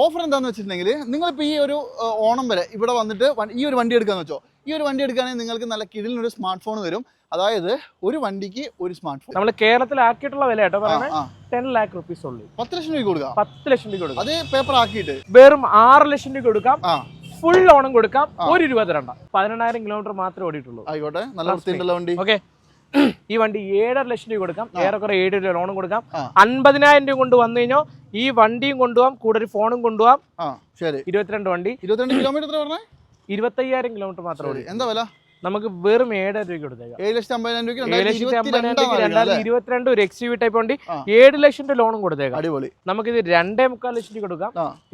Offer എന്താണെന്ന് വെച്ചിട്ടുണ്ടെങ്കിൽ നിങ്ങളിപ്പോൾ ഈ ഒരു ഓണം വരെ ഇവിടെ വന്നിട്ട് ഈ ഒരു വണ്ടി എടുക്കാന്ന് വെച്ചോ. ഈ ഒരു വണ്ടി എടുക്കുകയാണെങ്കിൽ നിങ്ങൾക്ക് നല്ല കിഴിലിനൊരു സ്മാർട്ട് ഫോൺ വരും അതായത് ഒരു വണ്ടിക്ക് ഒരു സ്മാർട്ട് ഫോൺ നമ്മൾ കേരളത്തിലാക്കിയിട്ടുള്ള വില കേട്ടോ ടെൻ ലാക്ക് റുപ്പീസ് ഉള്ളൂ. പത്ത് ലക്ഷം രൂപ കൊടുക്കാം. പത്ത് ലക്ഷം രൂപ കൊടുക്കാം. അത് പേപ്പർ ആക്കിയിട്ട്. വെറും ആറ് ലക്ഷം രൂപ കൊടുക്കാം. ഫുൾ ഓണം കൊടുക്കാം. ഒരു രൂപ തരണ്ട പതിനെണ്ണായിരം കിലോമീറ്റർ മാത്രമേ ഓടിയിട്ടുള്ളൂ. ആയിക്കോട്ടെ. നല്ല വൃത്തിയുണ്ടല്ലോ വണ്ടി. ഓക്കെ ഈ വണ്ടി ഏഴര ലക്ഷം രൂപ കൊടുക്കാം. ഏറെക്കുറെ ഏഴ് രൂപ ലോണും കൊടുക്കാം. അൻപതിനായിരം രൂപ കൊണ്ട് വന്നു കഴിഞ്ഞാൽ ഈ വണ്ടിയും കൊണ്ടുപോകാം കൂടെ ഒരു ഫോണും കൊണ്ടുപോകാം ഇരുപത്തിരണ്ട് വണ്ടി. ഇരുപത്തിരണ്ട് കിലോമീറ്റർ ഇരുപത്തയ്യായിരം കിലോമീറ്റർ മാത്രമേ ഉള്ളൂ. എന്താ വില? നമുക്ക് വെറും ഏഴായിരം രൂപ കൊടുത്തേക്കാം. ഏഴ് ലക്ഷത്തി അമ്പതിനായിരം രൂപയ്ക്ക് ഏഴ് ലക്ഷത്തി അമ്പതിനായിരം രൂപയ്ക്ക് രണ്ടായിരത്തി ഇരുപത്തിരണ്ട് ഒരു എക്സ് യു ടൈപ്പ് വണ്ടി ആ. ഏഴ് ലക്ഷം രൂപ ലോണും കൊടുത്തേക്കാം. അടിപൊളി. നമുക്കിത് രണ്ടേ മുക്കാൽ ലക്ഷം രൂപ കൊടുക്കാം.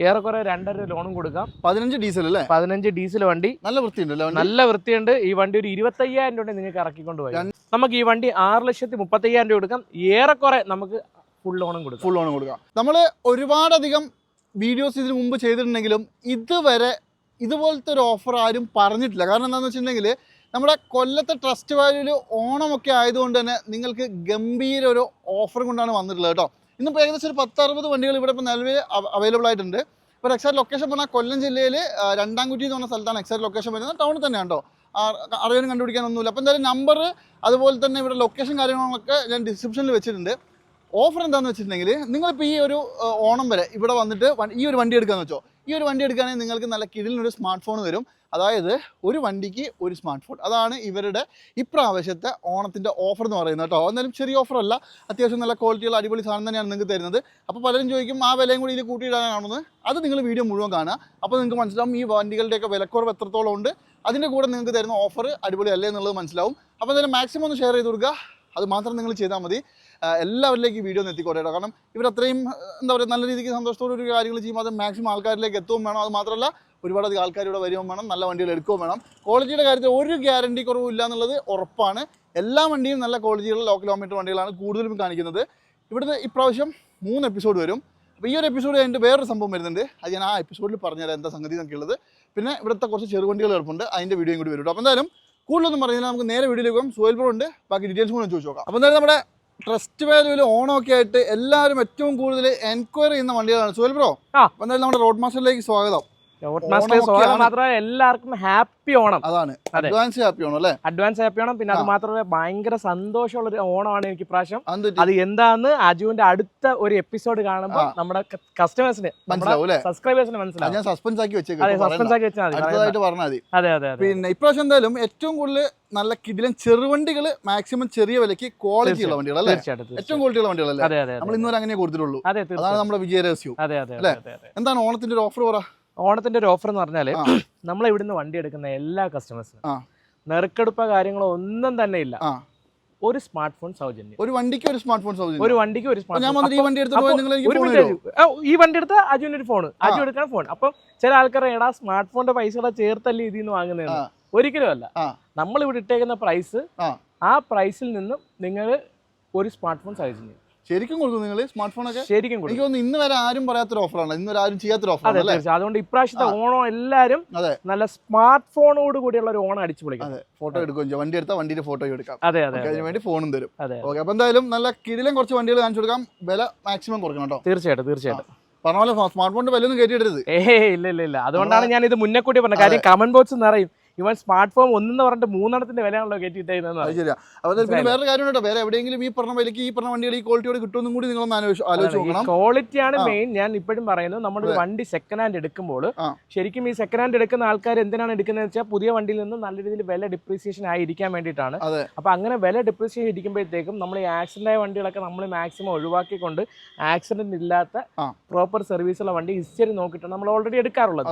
ഏറെക്കുറെ രണ്ടര രൂപ ലോണും കൊടുക്കാം. പതിനഞ്ച് ഡീസൽ അല്ലേ? പതിനഞ്ച് ഡീസൽ വണ്ടി. നല്ല വൃത്തിയുണ്ടല്ലോ നല്ല വൃത്തിയുണ്ട്. ഈ വണ്ടി ഒരു ഇരുപത്തയ്യായിരം രൂപ നിങ്ങൾക്ക് ഇറക്കിക്കൊണ്ട് പോയി നമുക്ക് ഈ വണ്ടി ആറ് ലക്ഷത്തി മുപ്പത്തയ്യായിരം രൂപ കൊടുക്കാം. ഏറെക്കുറെ നമുക്ക് ഫുൾ ലോണും കൊടുക്കാം. ഫുൾ ലോണും കൊടുക്കാം. നമ്മൾ ഒരുപാടധികം വീഡിയോസ് ഇതിനു മുമ്പ് ചെയ്തിട്ടുണ്ടെങ്കിലും ഇതുവരെ ഇതുപോലത്തെ ഒരു ഓഫർ ആരും പറഞ്ഞിട്ടില്ല. കാരണം എന്താണെന്ന് വെച്ചിട്ടുണ്ടെങ്കിൽ നമ്മുടെ കൊല്ലത്തെ ട്രസ്റ്റ് വാല്യൂൽ ഓണമൊക്കെ ആയതുകൊണ്ട് തന്നെ നിങ്ങൾക്ക് ഗംഭീര ഒരു ഓഫർ കൊണ്ടാണ് വന്നിട്ടുള്ളത് കേട്ടോ. ഇന്നിപ്പോൾ ഏകദേശം ഒരു പത്തറുപത് വണ്ടികൾ ഇവിടെ ഇപ്പോൾ നിലവിൽ അവൈലബിൾ ആയിട്ടുണ്ട്. ഇപ്പോൾ എക്സാക്ട് ലൊക്കേഷൻ പറഞ്ഞാൽ കൊല്ലം ജില്ലയിൽ രണ്ടാംകുറ്റി എന്ന് പറഞ്ഞ സ്ഥലത്താണ് എക്സാക്ട് ലൊക്കേഷൻ വരുന്നത്. ടൗണിൽ തന്നെയാണ് കേട്ടോ. അറിയാനും കണ്ടുപിടിക്കാനൊന്നുമില്ല അപ്പോൾ എന്തായാലും നമ്പർ അതുപോലെ തന്നെ ഇവിടെ ലൊക്കേഷൻ കാര്യങ്ങളൊക്കെ ഞാൻ ഡിസ്ക്രിപ്ഷനിൽ വെച്ചിട്ടുണ്ട്. ഓഫർ എന്താണെന്ന് വെച്ചിട്ടുണ്ടെങ്കിൽ നിങ്ങളിപ്പോൾ ഈ ഒരു ഓണം വരെ ഇവിടെ വന്നിട്ട് ഈ ഒരു വണ്ടി എടുക്കാന്ന് വെച്ചോ. ഈ ഒരു വണ്ടി എടുക്കുകയാണെങ്കിൽ നിങ്ങൾക്ക് നല്ല കിഴിലിനൊരു സ്മാർട്ട് ഫോൺ വരും. അതായത് ഒരു വണ്ടിക്ക് ഒരു സ്മാർട്ട് ഫോൺ അതാണ് ഇവരുടെ ഇപ്രാവശ്യത്തെ ഓണത്തിന്റെ ഓഫർ എന്ന് പറയുന്നത് കേട്ടോ. എന്നാലും ചെറിയ ഓഫറല്ല അത്യാവശ്യം നല്ല ക്വാളിറ്റിയുള്ള അടിപൊളി സാധനം തന്നെയാണ് നിങ്ങൾക്ക് തരുന്നത്. അപ്പോൾ പലരും ചോദിക്കും ആ വിലയും കൂടി ഇതിൽ കൂട്ടിയിടാനാണെന്ന് അത് നിങ്ങൾ വീഡിയോ മുഴുവൻ കാണുക. അപ്പോൾ നിങ്ങൾക്ക് മനസ്സിലാവും ഈ വണ്ടികളുടെയൊക്കെ വിലക്കുറവ് എത്രത്തോളം ഉണ്ട്. അതിന്റെ കൂടെ നിങ്ങൾക്ക് തരുന്ന ഓഫർ അടിപൊളി അല്ലേ എന്നുള്ളത് മനസ്സിലാവും. അപ്പോൾ എന്തായാലും മാക്സിമം ഒന്ന് ഷെയർ ചെയ്ത് കൊടുക്കുക. അത് മാത്രം നിങ്ങൾ ചെയ്താൽ മതി. എല്ലാവരിലേക്ക് വീഡിയോ എത്തിക്കോട്ടെ കേട്ടോ. കാരണം ഇവരത്രയും എന്താ പറയുക നല്ല രീതിക്ക് സന്തോഷത്തോടെ ഒരു കാര്യങ്ങൾ ചെയ്യുമ്പോൾ അത് മാക്സിമം ആൾക്കാരിലേക്ക് എത്തുകയും വേണം. അത് മാത്രമല്ല ഒരുപാടധികം ആൾക്കാർ ഇവിടെ വരികയും വേണം നല്ല വണ്ടികൾ എടുക്കുകയും വേണം. ക്വാളിറ്റിയുടെ കാര്യത്തിൽ ഒരു ഗ്യാരണ്ടി കുറവും ഇല്ല എന്നുള്ളത് ഉറപ്പാണ്. എല്ലാ വണ്ടിയും നല്ല ക്വാളിറ്റിയുള്ള ലോ കിലോമീറ്റർ വണ്ടികളാണ് കൂടുതലും കാണിക്കുന്നത്. ഇവിടുന്ന് ഇപ്രാവശ്യം മൂന്ന് എപ്പിസോഡ് വരും. അപ്പോൾ ഈ ഒരു എപ്പിസോഡ് കഴിഞ്ഞിട്ട് വേറൊരു സംഭവം വരുന്നുണ്ട്. അത് ഞാൻ ആ എപ്പിസോഡിൽ പറഞ്ഞുതരാം എന്താ സംഗതി എന്നൊക്കെ ഉള്ളത്. പിന്നെ ഇവിടുത്തെ കുറച്ച് ചെറുവണ്ടികൾ കിടപ്പുണ്ട്. അതിന്റെ വീഡിയോയും കൂടി വരും. അപ്പോൾ എന്തായാലും കൂടുതലൊന്നും പറഞ്ഞാൽ നമുക്ക് നേരെ വീഡിയോയിലേക്ക് പോകാം. സോയിൽ ബ്രോ ഉണ്ട്. ബാക്കി ഡീറ്റെയിൽസ് കൂടെ ചോദിച്ചു നോക്കാം. അപ്പോൾ എന്തായാലും നമ്മുടെ ട്രസ്റ്റ് വാല്യൂവിൽ ഓണമൊക്കെ ആയിട്ട് എല്ലാവരും ഏറ്റവും കൂടുതൽ എൻക്വയറി ചെയ്യുന്ന വണ്ടികളാണ്. സോയിൽ ബ്രോ അപ്പോൾ എന്തായാലും നമ്മുടെ റോഡ് മാസ്റ്ററിലേക്ക് സ്വാഗതം. മാത്രമല്ല എല്ലാവർക്കും ഹാപ്പി ഓണം. അതാണ്. അഡ്വാൻസ് ഹാപ്പി ഓണം അല്ലേ? Advance happy Onam. പിന്നെ അത് ആ. മാത്രമല്ല ഭയങ്കര സന്തോഷമുള്ള ഒരു ഓണമാണ് എനിക്ക് പ്രാവശ്യം അത് എന്താന്ന് അജുവിന്റെ അടുത്ത ഒരു എപ്പിസോഡ് കാണുമ്പോൾ നമ്മുടെ കസ്റ്റമേഴ്സിന് സബ്സ്ക്രൈബേഴ്സിന് മനസ്സിലാവും ഞാൻ സസ്പെൻസ് ആക്കി അതെ സസ്പെൻസ് ആക്കി വെച്ചാൽ മതി. അതെ അതെ പിന്നെ ഇപ്രാവശ്യം എന്തായാലും ഏറ്റവും കൂടുതൽ നല്ല കിടിലൻ ചെറുവണ്ടികൾ മാക്സിമം ചെറിയ വിലയ്ക്ക് ക്വാളിറ്റി ഉള്ള വണ്ടികൾ അല്ലേ ഏറ്റവും ക്വാളിറ്റിയുള്ള വണ്ടികളല്ലേ? നമ്മൾ ഇന്നുവരെ അങ്ങനെ കൊടുത്തിട്ടുള്ളൂ. അതാണ് നമ്മുടെ വിജയ രഹസ്യം അല്ലേ? എന്താണ് ഓണത്തിന്റെ ഒരു ഓഫർ പറ? ഓണത്തിന്റെ ഒരു ഓഫർ എന്ന് പറഞ്ഞാൽ ആ. നമ്മൾ ഇവിടുന്ന് വണ്ടി എടുക്കുന്ന എല്ലാ കസ്റ്റമേഴ്സിനും നെറുക്കെടുപ്പ കാര്യങ്ങളോ ഒന്നും തന്നെ ഇല്ല. ഒരു സ്മാർട്ട് ഫോൺ സൗജന്യം. ഒരു വണ്ടിക്ക് ഒരു സ്മാർട്ട് ഫോൺ സൗജന്യം. ഒരു വണ്ടിക്ക് ഒരു സ്മാർട്ട് ഫോൺ ഈ വണ്ടി എടുത്ത് ഈ വണ്ടി എടുത്ത അജുവിന് ഒരു ഫോൺ അജു എടുക്കാൻ ഫോൺ അപ്പം ചില ആൾക്കാർ ഏടാ സ്മാർട്ട് ഫോണിന്റെ പൈസ കൂടെ ചേർത്തല്ലേ ഇതിൽ നിന്ന് വാങ്ങുന്നത് ഒരിക്കലും അല്ല. നമ്മൾ ഇവിടെ ഇട്ടേക്കുന്ന പ്രൈസ്. ആ. പ്രൈസിൽ നിന്നും നിങ്ങൾ ഒരു സ്മാർട്ട് ഫോൺ സൗജന്യം. ശരിക്കും കൊടുക്കും നിങ്ങൾ സ്മാർട്ട് ഫോൺ ഒക്കെ? ശരിക്കും കൊടുക്കും. എനിക്ക് തോന്നുന്നു ഇന്ന് വരെ ആരും പറയാത്തൊരു ഓഫറാണ് ഇന്ന് വരെ ആരും ചെയ്യാത്തൊരു ഓഫർ ഓഫറാണ് അല്ലേ അതുകൊണ്ട് ഇപ്രാവശ്യത്തെ ഓണോ എല്ലാവരും അതെ. നല്ല സ്മാർട്ട് ഫോണോട് കൂടിയുള്ള ഒരു ഓണം അടിച്ചു പൊളിക്കും. അതെ ഫോട്ടോ എടുക്കും വണ്ടി എടുത്താൽ വണ്ടിയുടെ ഫോട്ടോ എടുക്കാം. അതെ അതെ അതിന് വേണ്ടി ഫോണും തരും. അതെ ഓക്കെ അപ്പൊ എന്തായാലും നല്ല കിടിലും കുറച്ച് വണ്ടികൾ കാണിച്ചു കൊടുക്കാം. വില മാക്സിമം കുറയ്ക്കണം കേട്ടോ. തീർച്ചയായിട്ടും തീർച്ചയായിട്ടും. പറഞ്ഞ പോലെ സ്മാർട്ട് ഫോണിന്റെ വലിയൊന്നും കയറ്റി കയറ്റിയിടരുത്. ഏഹ് ഇല്ല ഇല്ല ഇല്ല. അതുകൊണ്ടാണ് ഞാൻ ഇത് മുന്നേ കൂട്ടി പറഞ്ഞത്. കാര്യം കമന്റ് ബോക്സ് നിറയും. ഇവൻ സ്മാർട്ട് ഫോൺ ഒന്നെന്ന് പറഞ്ഞിട്ട് മൂന്നെണ്ണത്തിന്റെ വിലയാണല്ലോ കയറ്റിയിട്ടേന്ന് അത് ശരിയാ. അപ്പൊ എന്തായാലും പിന്നെ വേറെ കാര്യം കേട്ടോ വേറെ എവിടെയെങ്കിലും ഈ പറഞ്ഞ വിലയ്ക്ക് ഈ പറഞ്ഞ വണ്ടികൾ ഈ ക്വാളിറ്റിയോട് കിട്ടുമെന്നും കൂടി നിങ്ങളൊന്ന് ആലോചിച്ച് നോക്കണം. ക്വാളിറ്റി ആണ് മെയിൻ ഞാൻ ഇപ്പോഴും പറയുന്നത് നമ്മുടെ ഒരു വണ്ടി സെക്കൻഡ് ഹാൻഡ് എടുക്കുമ്പോൾ ശരിക്കും ഈ സെക്കൻഡ് ഹാൻഡ് എടുക്കുന്ന ആൾക്കാർ എന്തിനാണ് എടുക്കുന്നത് വെച്ചാൽ പുതിയ വണ്ടിയിൽ നിന്ന് നല്ല രീതിയിൽ വില ഡിപ്രീസിയേഷൻ ആയിരിക്കാൻ വേണ്ടിയിട്ടാണ്. അതെ. അപ്പൊ അങ്ങനെ വില ഡിപ്രീസിയേഷൻ ഇരിക്കുമ്പോഴത്തേക്കും നമ്മൾ ഈ ആക്സിഡന്റ് ആയ വണ്ടികളൊക്കെ നമ്മൾ മാക്സിമം ഒഴിവാക്കിക്കൊണ്ട് ആക്സിഡന്റ് ഇല്ലാത്ത പ്രോപ്പർ സർവീസ് ഉള്ള വണ്ടി ഹിസ്റ്ററി നോക്കിയിട്ടാണ് നമ്മൾ ഓൾറെഡി എടുക്കാറുള്ളത്.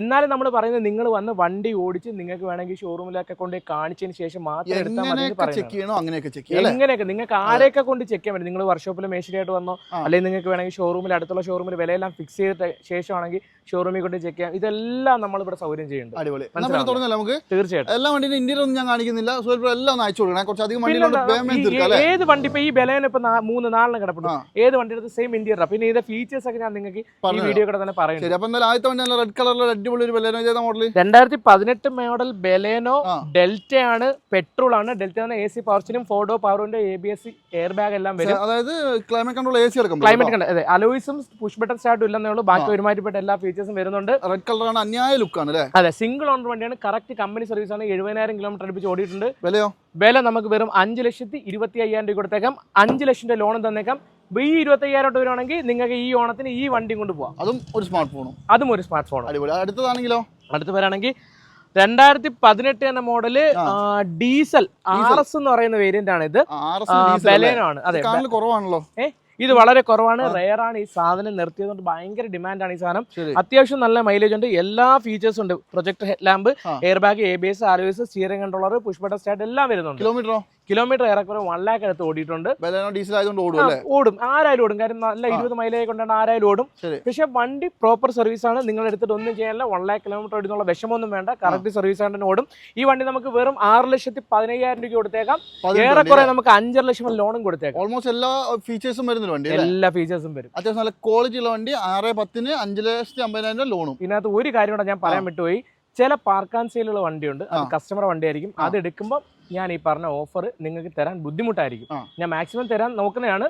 എന്നാലും നമ്മൾ പറയുന്നത് നിങ്ങൾ വന്ന് വണ്ടി ഓടിച്ച് നിങ്ങൾക്ക് വേണമെങ്കിൽ ഷോറൂമിലൊക്കെ കൊണ്ട് കാണിച്ചതിന് ശേഷം മാത്രം എടുത്താൽ മതി ചെക്ക് ചെയ്യണോ? അങ്ങനെയൊക്കെ ചെക്ക് ചെയ്യാം എങ്ങനെയൊക്കെ? നിങ്ങൾക്ക് ആരെയൊക്കെ കൊണ്ട് ചെക്ക് ചെയ്യാൻ പറ്റും? നിങ്ങൾ വർക്ക്ഷോപ്പിൽ മേശരിയായിട്ട് വന്നോ. അല്ലെങ്കിൽ നിങ്ങൾക്ക് വേണമെങ്കിൽ ഷോറൂമിൽ അടുത്തുള്ള ഷോറൂമിൽ വിലയെല്ലാം ഫിക്സ് ചെയ്തിട്ട് ശേഷമാണെങ്കിൽ ഷോറൂമിൽ കൊണ്ട് ചെക്ക് ചെയ്യാം. ഇതെല്ലാം നമ്മൾ ഇവിടെ സൗകര്യം ചെയ്യുന്നുണ്ട്. അടിപൊളി. മനസ്സിലാവുന്നു. നമുക്ക്? തീർച്ചയായിട്ടും. എല്ലാ വണ്ടിന്റെ ഇന്റീരിയർ ഒന്നും ഞാൻ കാണിക്കുന്നില്ല. സുഹൃത്തുക്കൾ എല്ലാം ഒന്ന് അയച്ചു കൊടുക്കണം. കുറച്ച് അധികം പിന്നെന്താ, വണ്ടികളുണ്ട് വേഗം ഈ- തീർക്കാം അല്ലേ? ഏത് വണ്ടി ഇപ്പൊ ഈ ബലേന ഇപ്പൊ മൂന്ന് നാലിന് കിടപ്പുണ്ട്. ഏത് വണ്ടി എടുത്ത് സെയിം ഇന്റീരിയർ പിന്നെ ഇതിന്റെ ഫീച്ചേഴ്സ് ഒക്കെ ഞാൻ നിങ്ങൾക്ക് ഈ വീഡിയോ കൂടെ തന്നെ പറയുന്നത് അപ്പൊ എന്തായാലും ആദ്യത്തെ വണ്ടി നല്ല റെഡ് കളറിലുള്ള അടിപൊളി ഒരു മോഡൽ രണ്ടായിരത്തി പതിനെട്ട് മോഡൽ ബെലേനോ ഡെൽറ്റ ആണ് പെട്രോൾ ആണ് ഡെൽറ്റ എ സി പവർച്ചിനും ഫോർഡോ പവറിന്റെ A B S air bag എല്ലാം വരും. അതായത് climate control A C climate control അതെ. അലോയിസും പുഷ് ബട്ടൺ സ്റ്റാർട്ടും ഇല്ലെന്നേ ഉള്ളൂ. ബാക്കി ഒരുമാതിരിപ്പെട്ട എല്ലാ ഫീച്ചേഴ്സും വരുന്നുണ്ട്. റെഡ് കളറാണ് അന്യായ ലുക്കാണ് അല്ലേ? അതെ സിംഗിൾ ഓണർ വണ്ടിയാണ്. കറക്റ്റ് കമ്പനി സർവീസ് ആണ്. എഴുപതിനായിരം കിലോമീറ്റർ അടുപ്പിച്ച് ഓടിയിട്ടുണ്ട്. വിലയോ? വില നമുക്ക് വെറും അഞ്ച് ലക്ഷത്തി ഇരുപത്തി അയ്യായിരം രൂപ കൊടുത്തേക്കാം. അഞ്ച് ലക്ഷം രൂപ ലോൺ തന്നേക്കാം ഈ ഇരുപത്തി അയ്യായിരം രൂപ വരുവാണെങ്കിൽ നിങ്ങൾക്ക് ഈ ഓണത്തിന് ഈ വണ്ടി കൊണ്ട് പോവാം. അതും ഒരു സ്മാർട്ട് ഫോണും അതും ഒരു സ്മാർട്ട് ഫോൺ അടിപൊളി. അടുത്തതാണെങ്കിലോ? അടുത്ത് വരാണെങ്കിൽ രണ്ടായിരത്തി പതിനെട്ട് എന്ന മോഡൽ ഡീസൽ ആർ എസ് എന്ന് പറയുന്ന വേരിയന്റ് ആണ് ഇത് ബലേനോ ആണ്. അതെ കുറവാണല്ലോ. കുറവാണല്ലോ ഇത് വളരെ കുറവാണ്. റെയർ ആണ് ഈ സാധനം നിർത്തിയതുകൊണ്ട് ഭയങ്കര ഡിമാൻഡ് ആണ് ഈ സാധനം. അത്യാവശ്യം നല്ല മൈലേജ് ഉണ്ട്. എല്ലാ ഫീച്ചേഴ്സും ഉണ്ട്. Project head lamp. Air bag A B S alloys steering controller push button start എല്ലാം വരുന്നുണ്ട്. കിലോമീറ്ററോ? കിലോമീറ്റർ ഏറെക്കുറെ വൺ ലാക്ക് അടുത്ത് ഓടിയിട്ടുണ്ട്. ഡീസൽ ആയതുകൊണ്ട് ഓടും ഓടും. ആരായാലും ഓടും. കാര്യം നല്ല. ഇരുപത് മൈലേജ് കൊണ്ടാണ് ആരായാലും ഓടും. പക്ഷേ പക്ഷെ വണ്ടി പ്രോപ്പർ സർവീസ് ആണ്. നിങ്ങൾ എടുത്തിട്ട് ഒന്നും ചെയ്യാനില്ല. വൺ ലാക്ക് കിലോമീറ്റർ ഓടുന്നുള്ള വിഷമൊന്നും വേണ്ട. കറക്റ്റ് സർവീസ് ആണ് ഓടും. ഈ വണ്ടി നമുക്ക് വെറും ആറ് ലക്ഷത്തി പതിനയ്യായിരം രൂപ കൊടുത്തേക്കാം. ഏറെക്കുറെ നമുക്ക് അഞ്ചര ലക്ഷം ലോണും കൊടുത്തേക്കാം. ഓൾമോസ്റ്റ് എല്ലാ ഫീച്ചേഴ്സും വണ്ടി എല്ലാ ഫീച്ചേഴ്സും വരും. അത്യാവശ്യം നല്ല ക്വാളിറ്റി ഉള്ള വണ്ടി ആറ് പത്തിന് അഞ്ച് ലക്ഷത്തി അമ്പതിനായിരം രൂപ ലോണും ഇതിനകത്ത് ഒരു കാര്യം കൂടെ ഞാൻ പറയാൻ വിട്ടുപോയി. ചില പാർക്ക് ആൻഡ് സെയിലുള്ള വണ്ടിയുണ്ട്. അത്. കസ്റ്റമർ വണ്ടിയായിരിക്കും. അത് എടുക്കുമ്പോൾ ഞാൻ ഈ പറഞ്ഞ ഓഫർ നിങ്ങൾക്ക് തരാൻ ബുദ്ധിമുട്ടായിരിക്കും. ഞാൻ മാക്സിമം തരാൻ നോക്കുന്നതാണ്.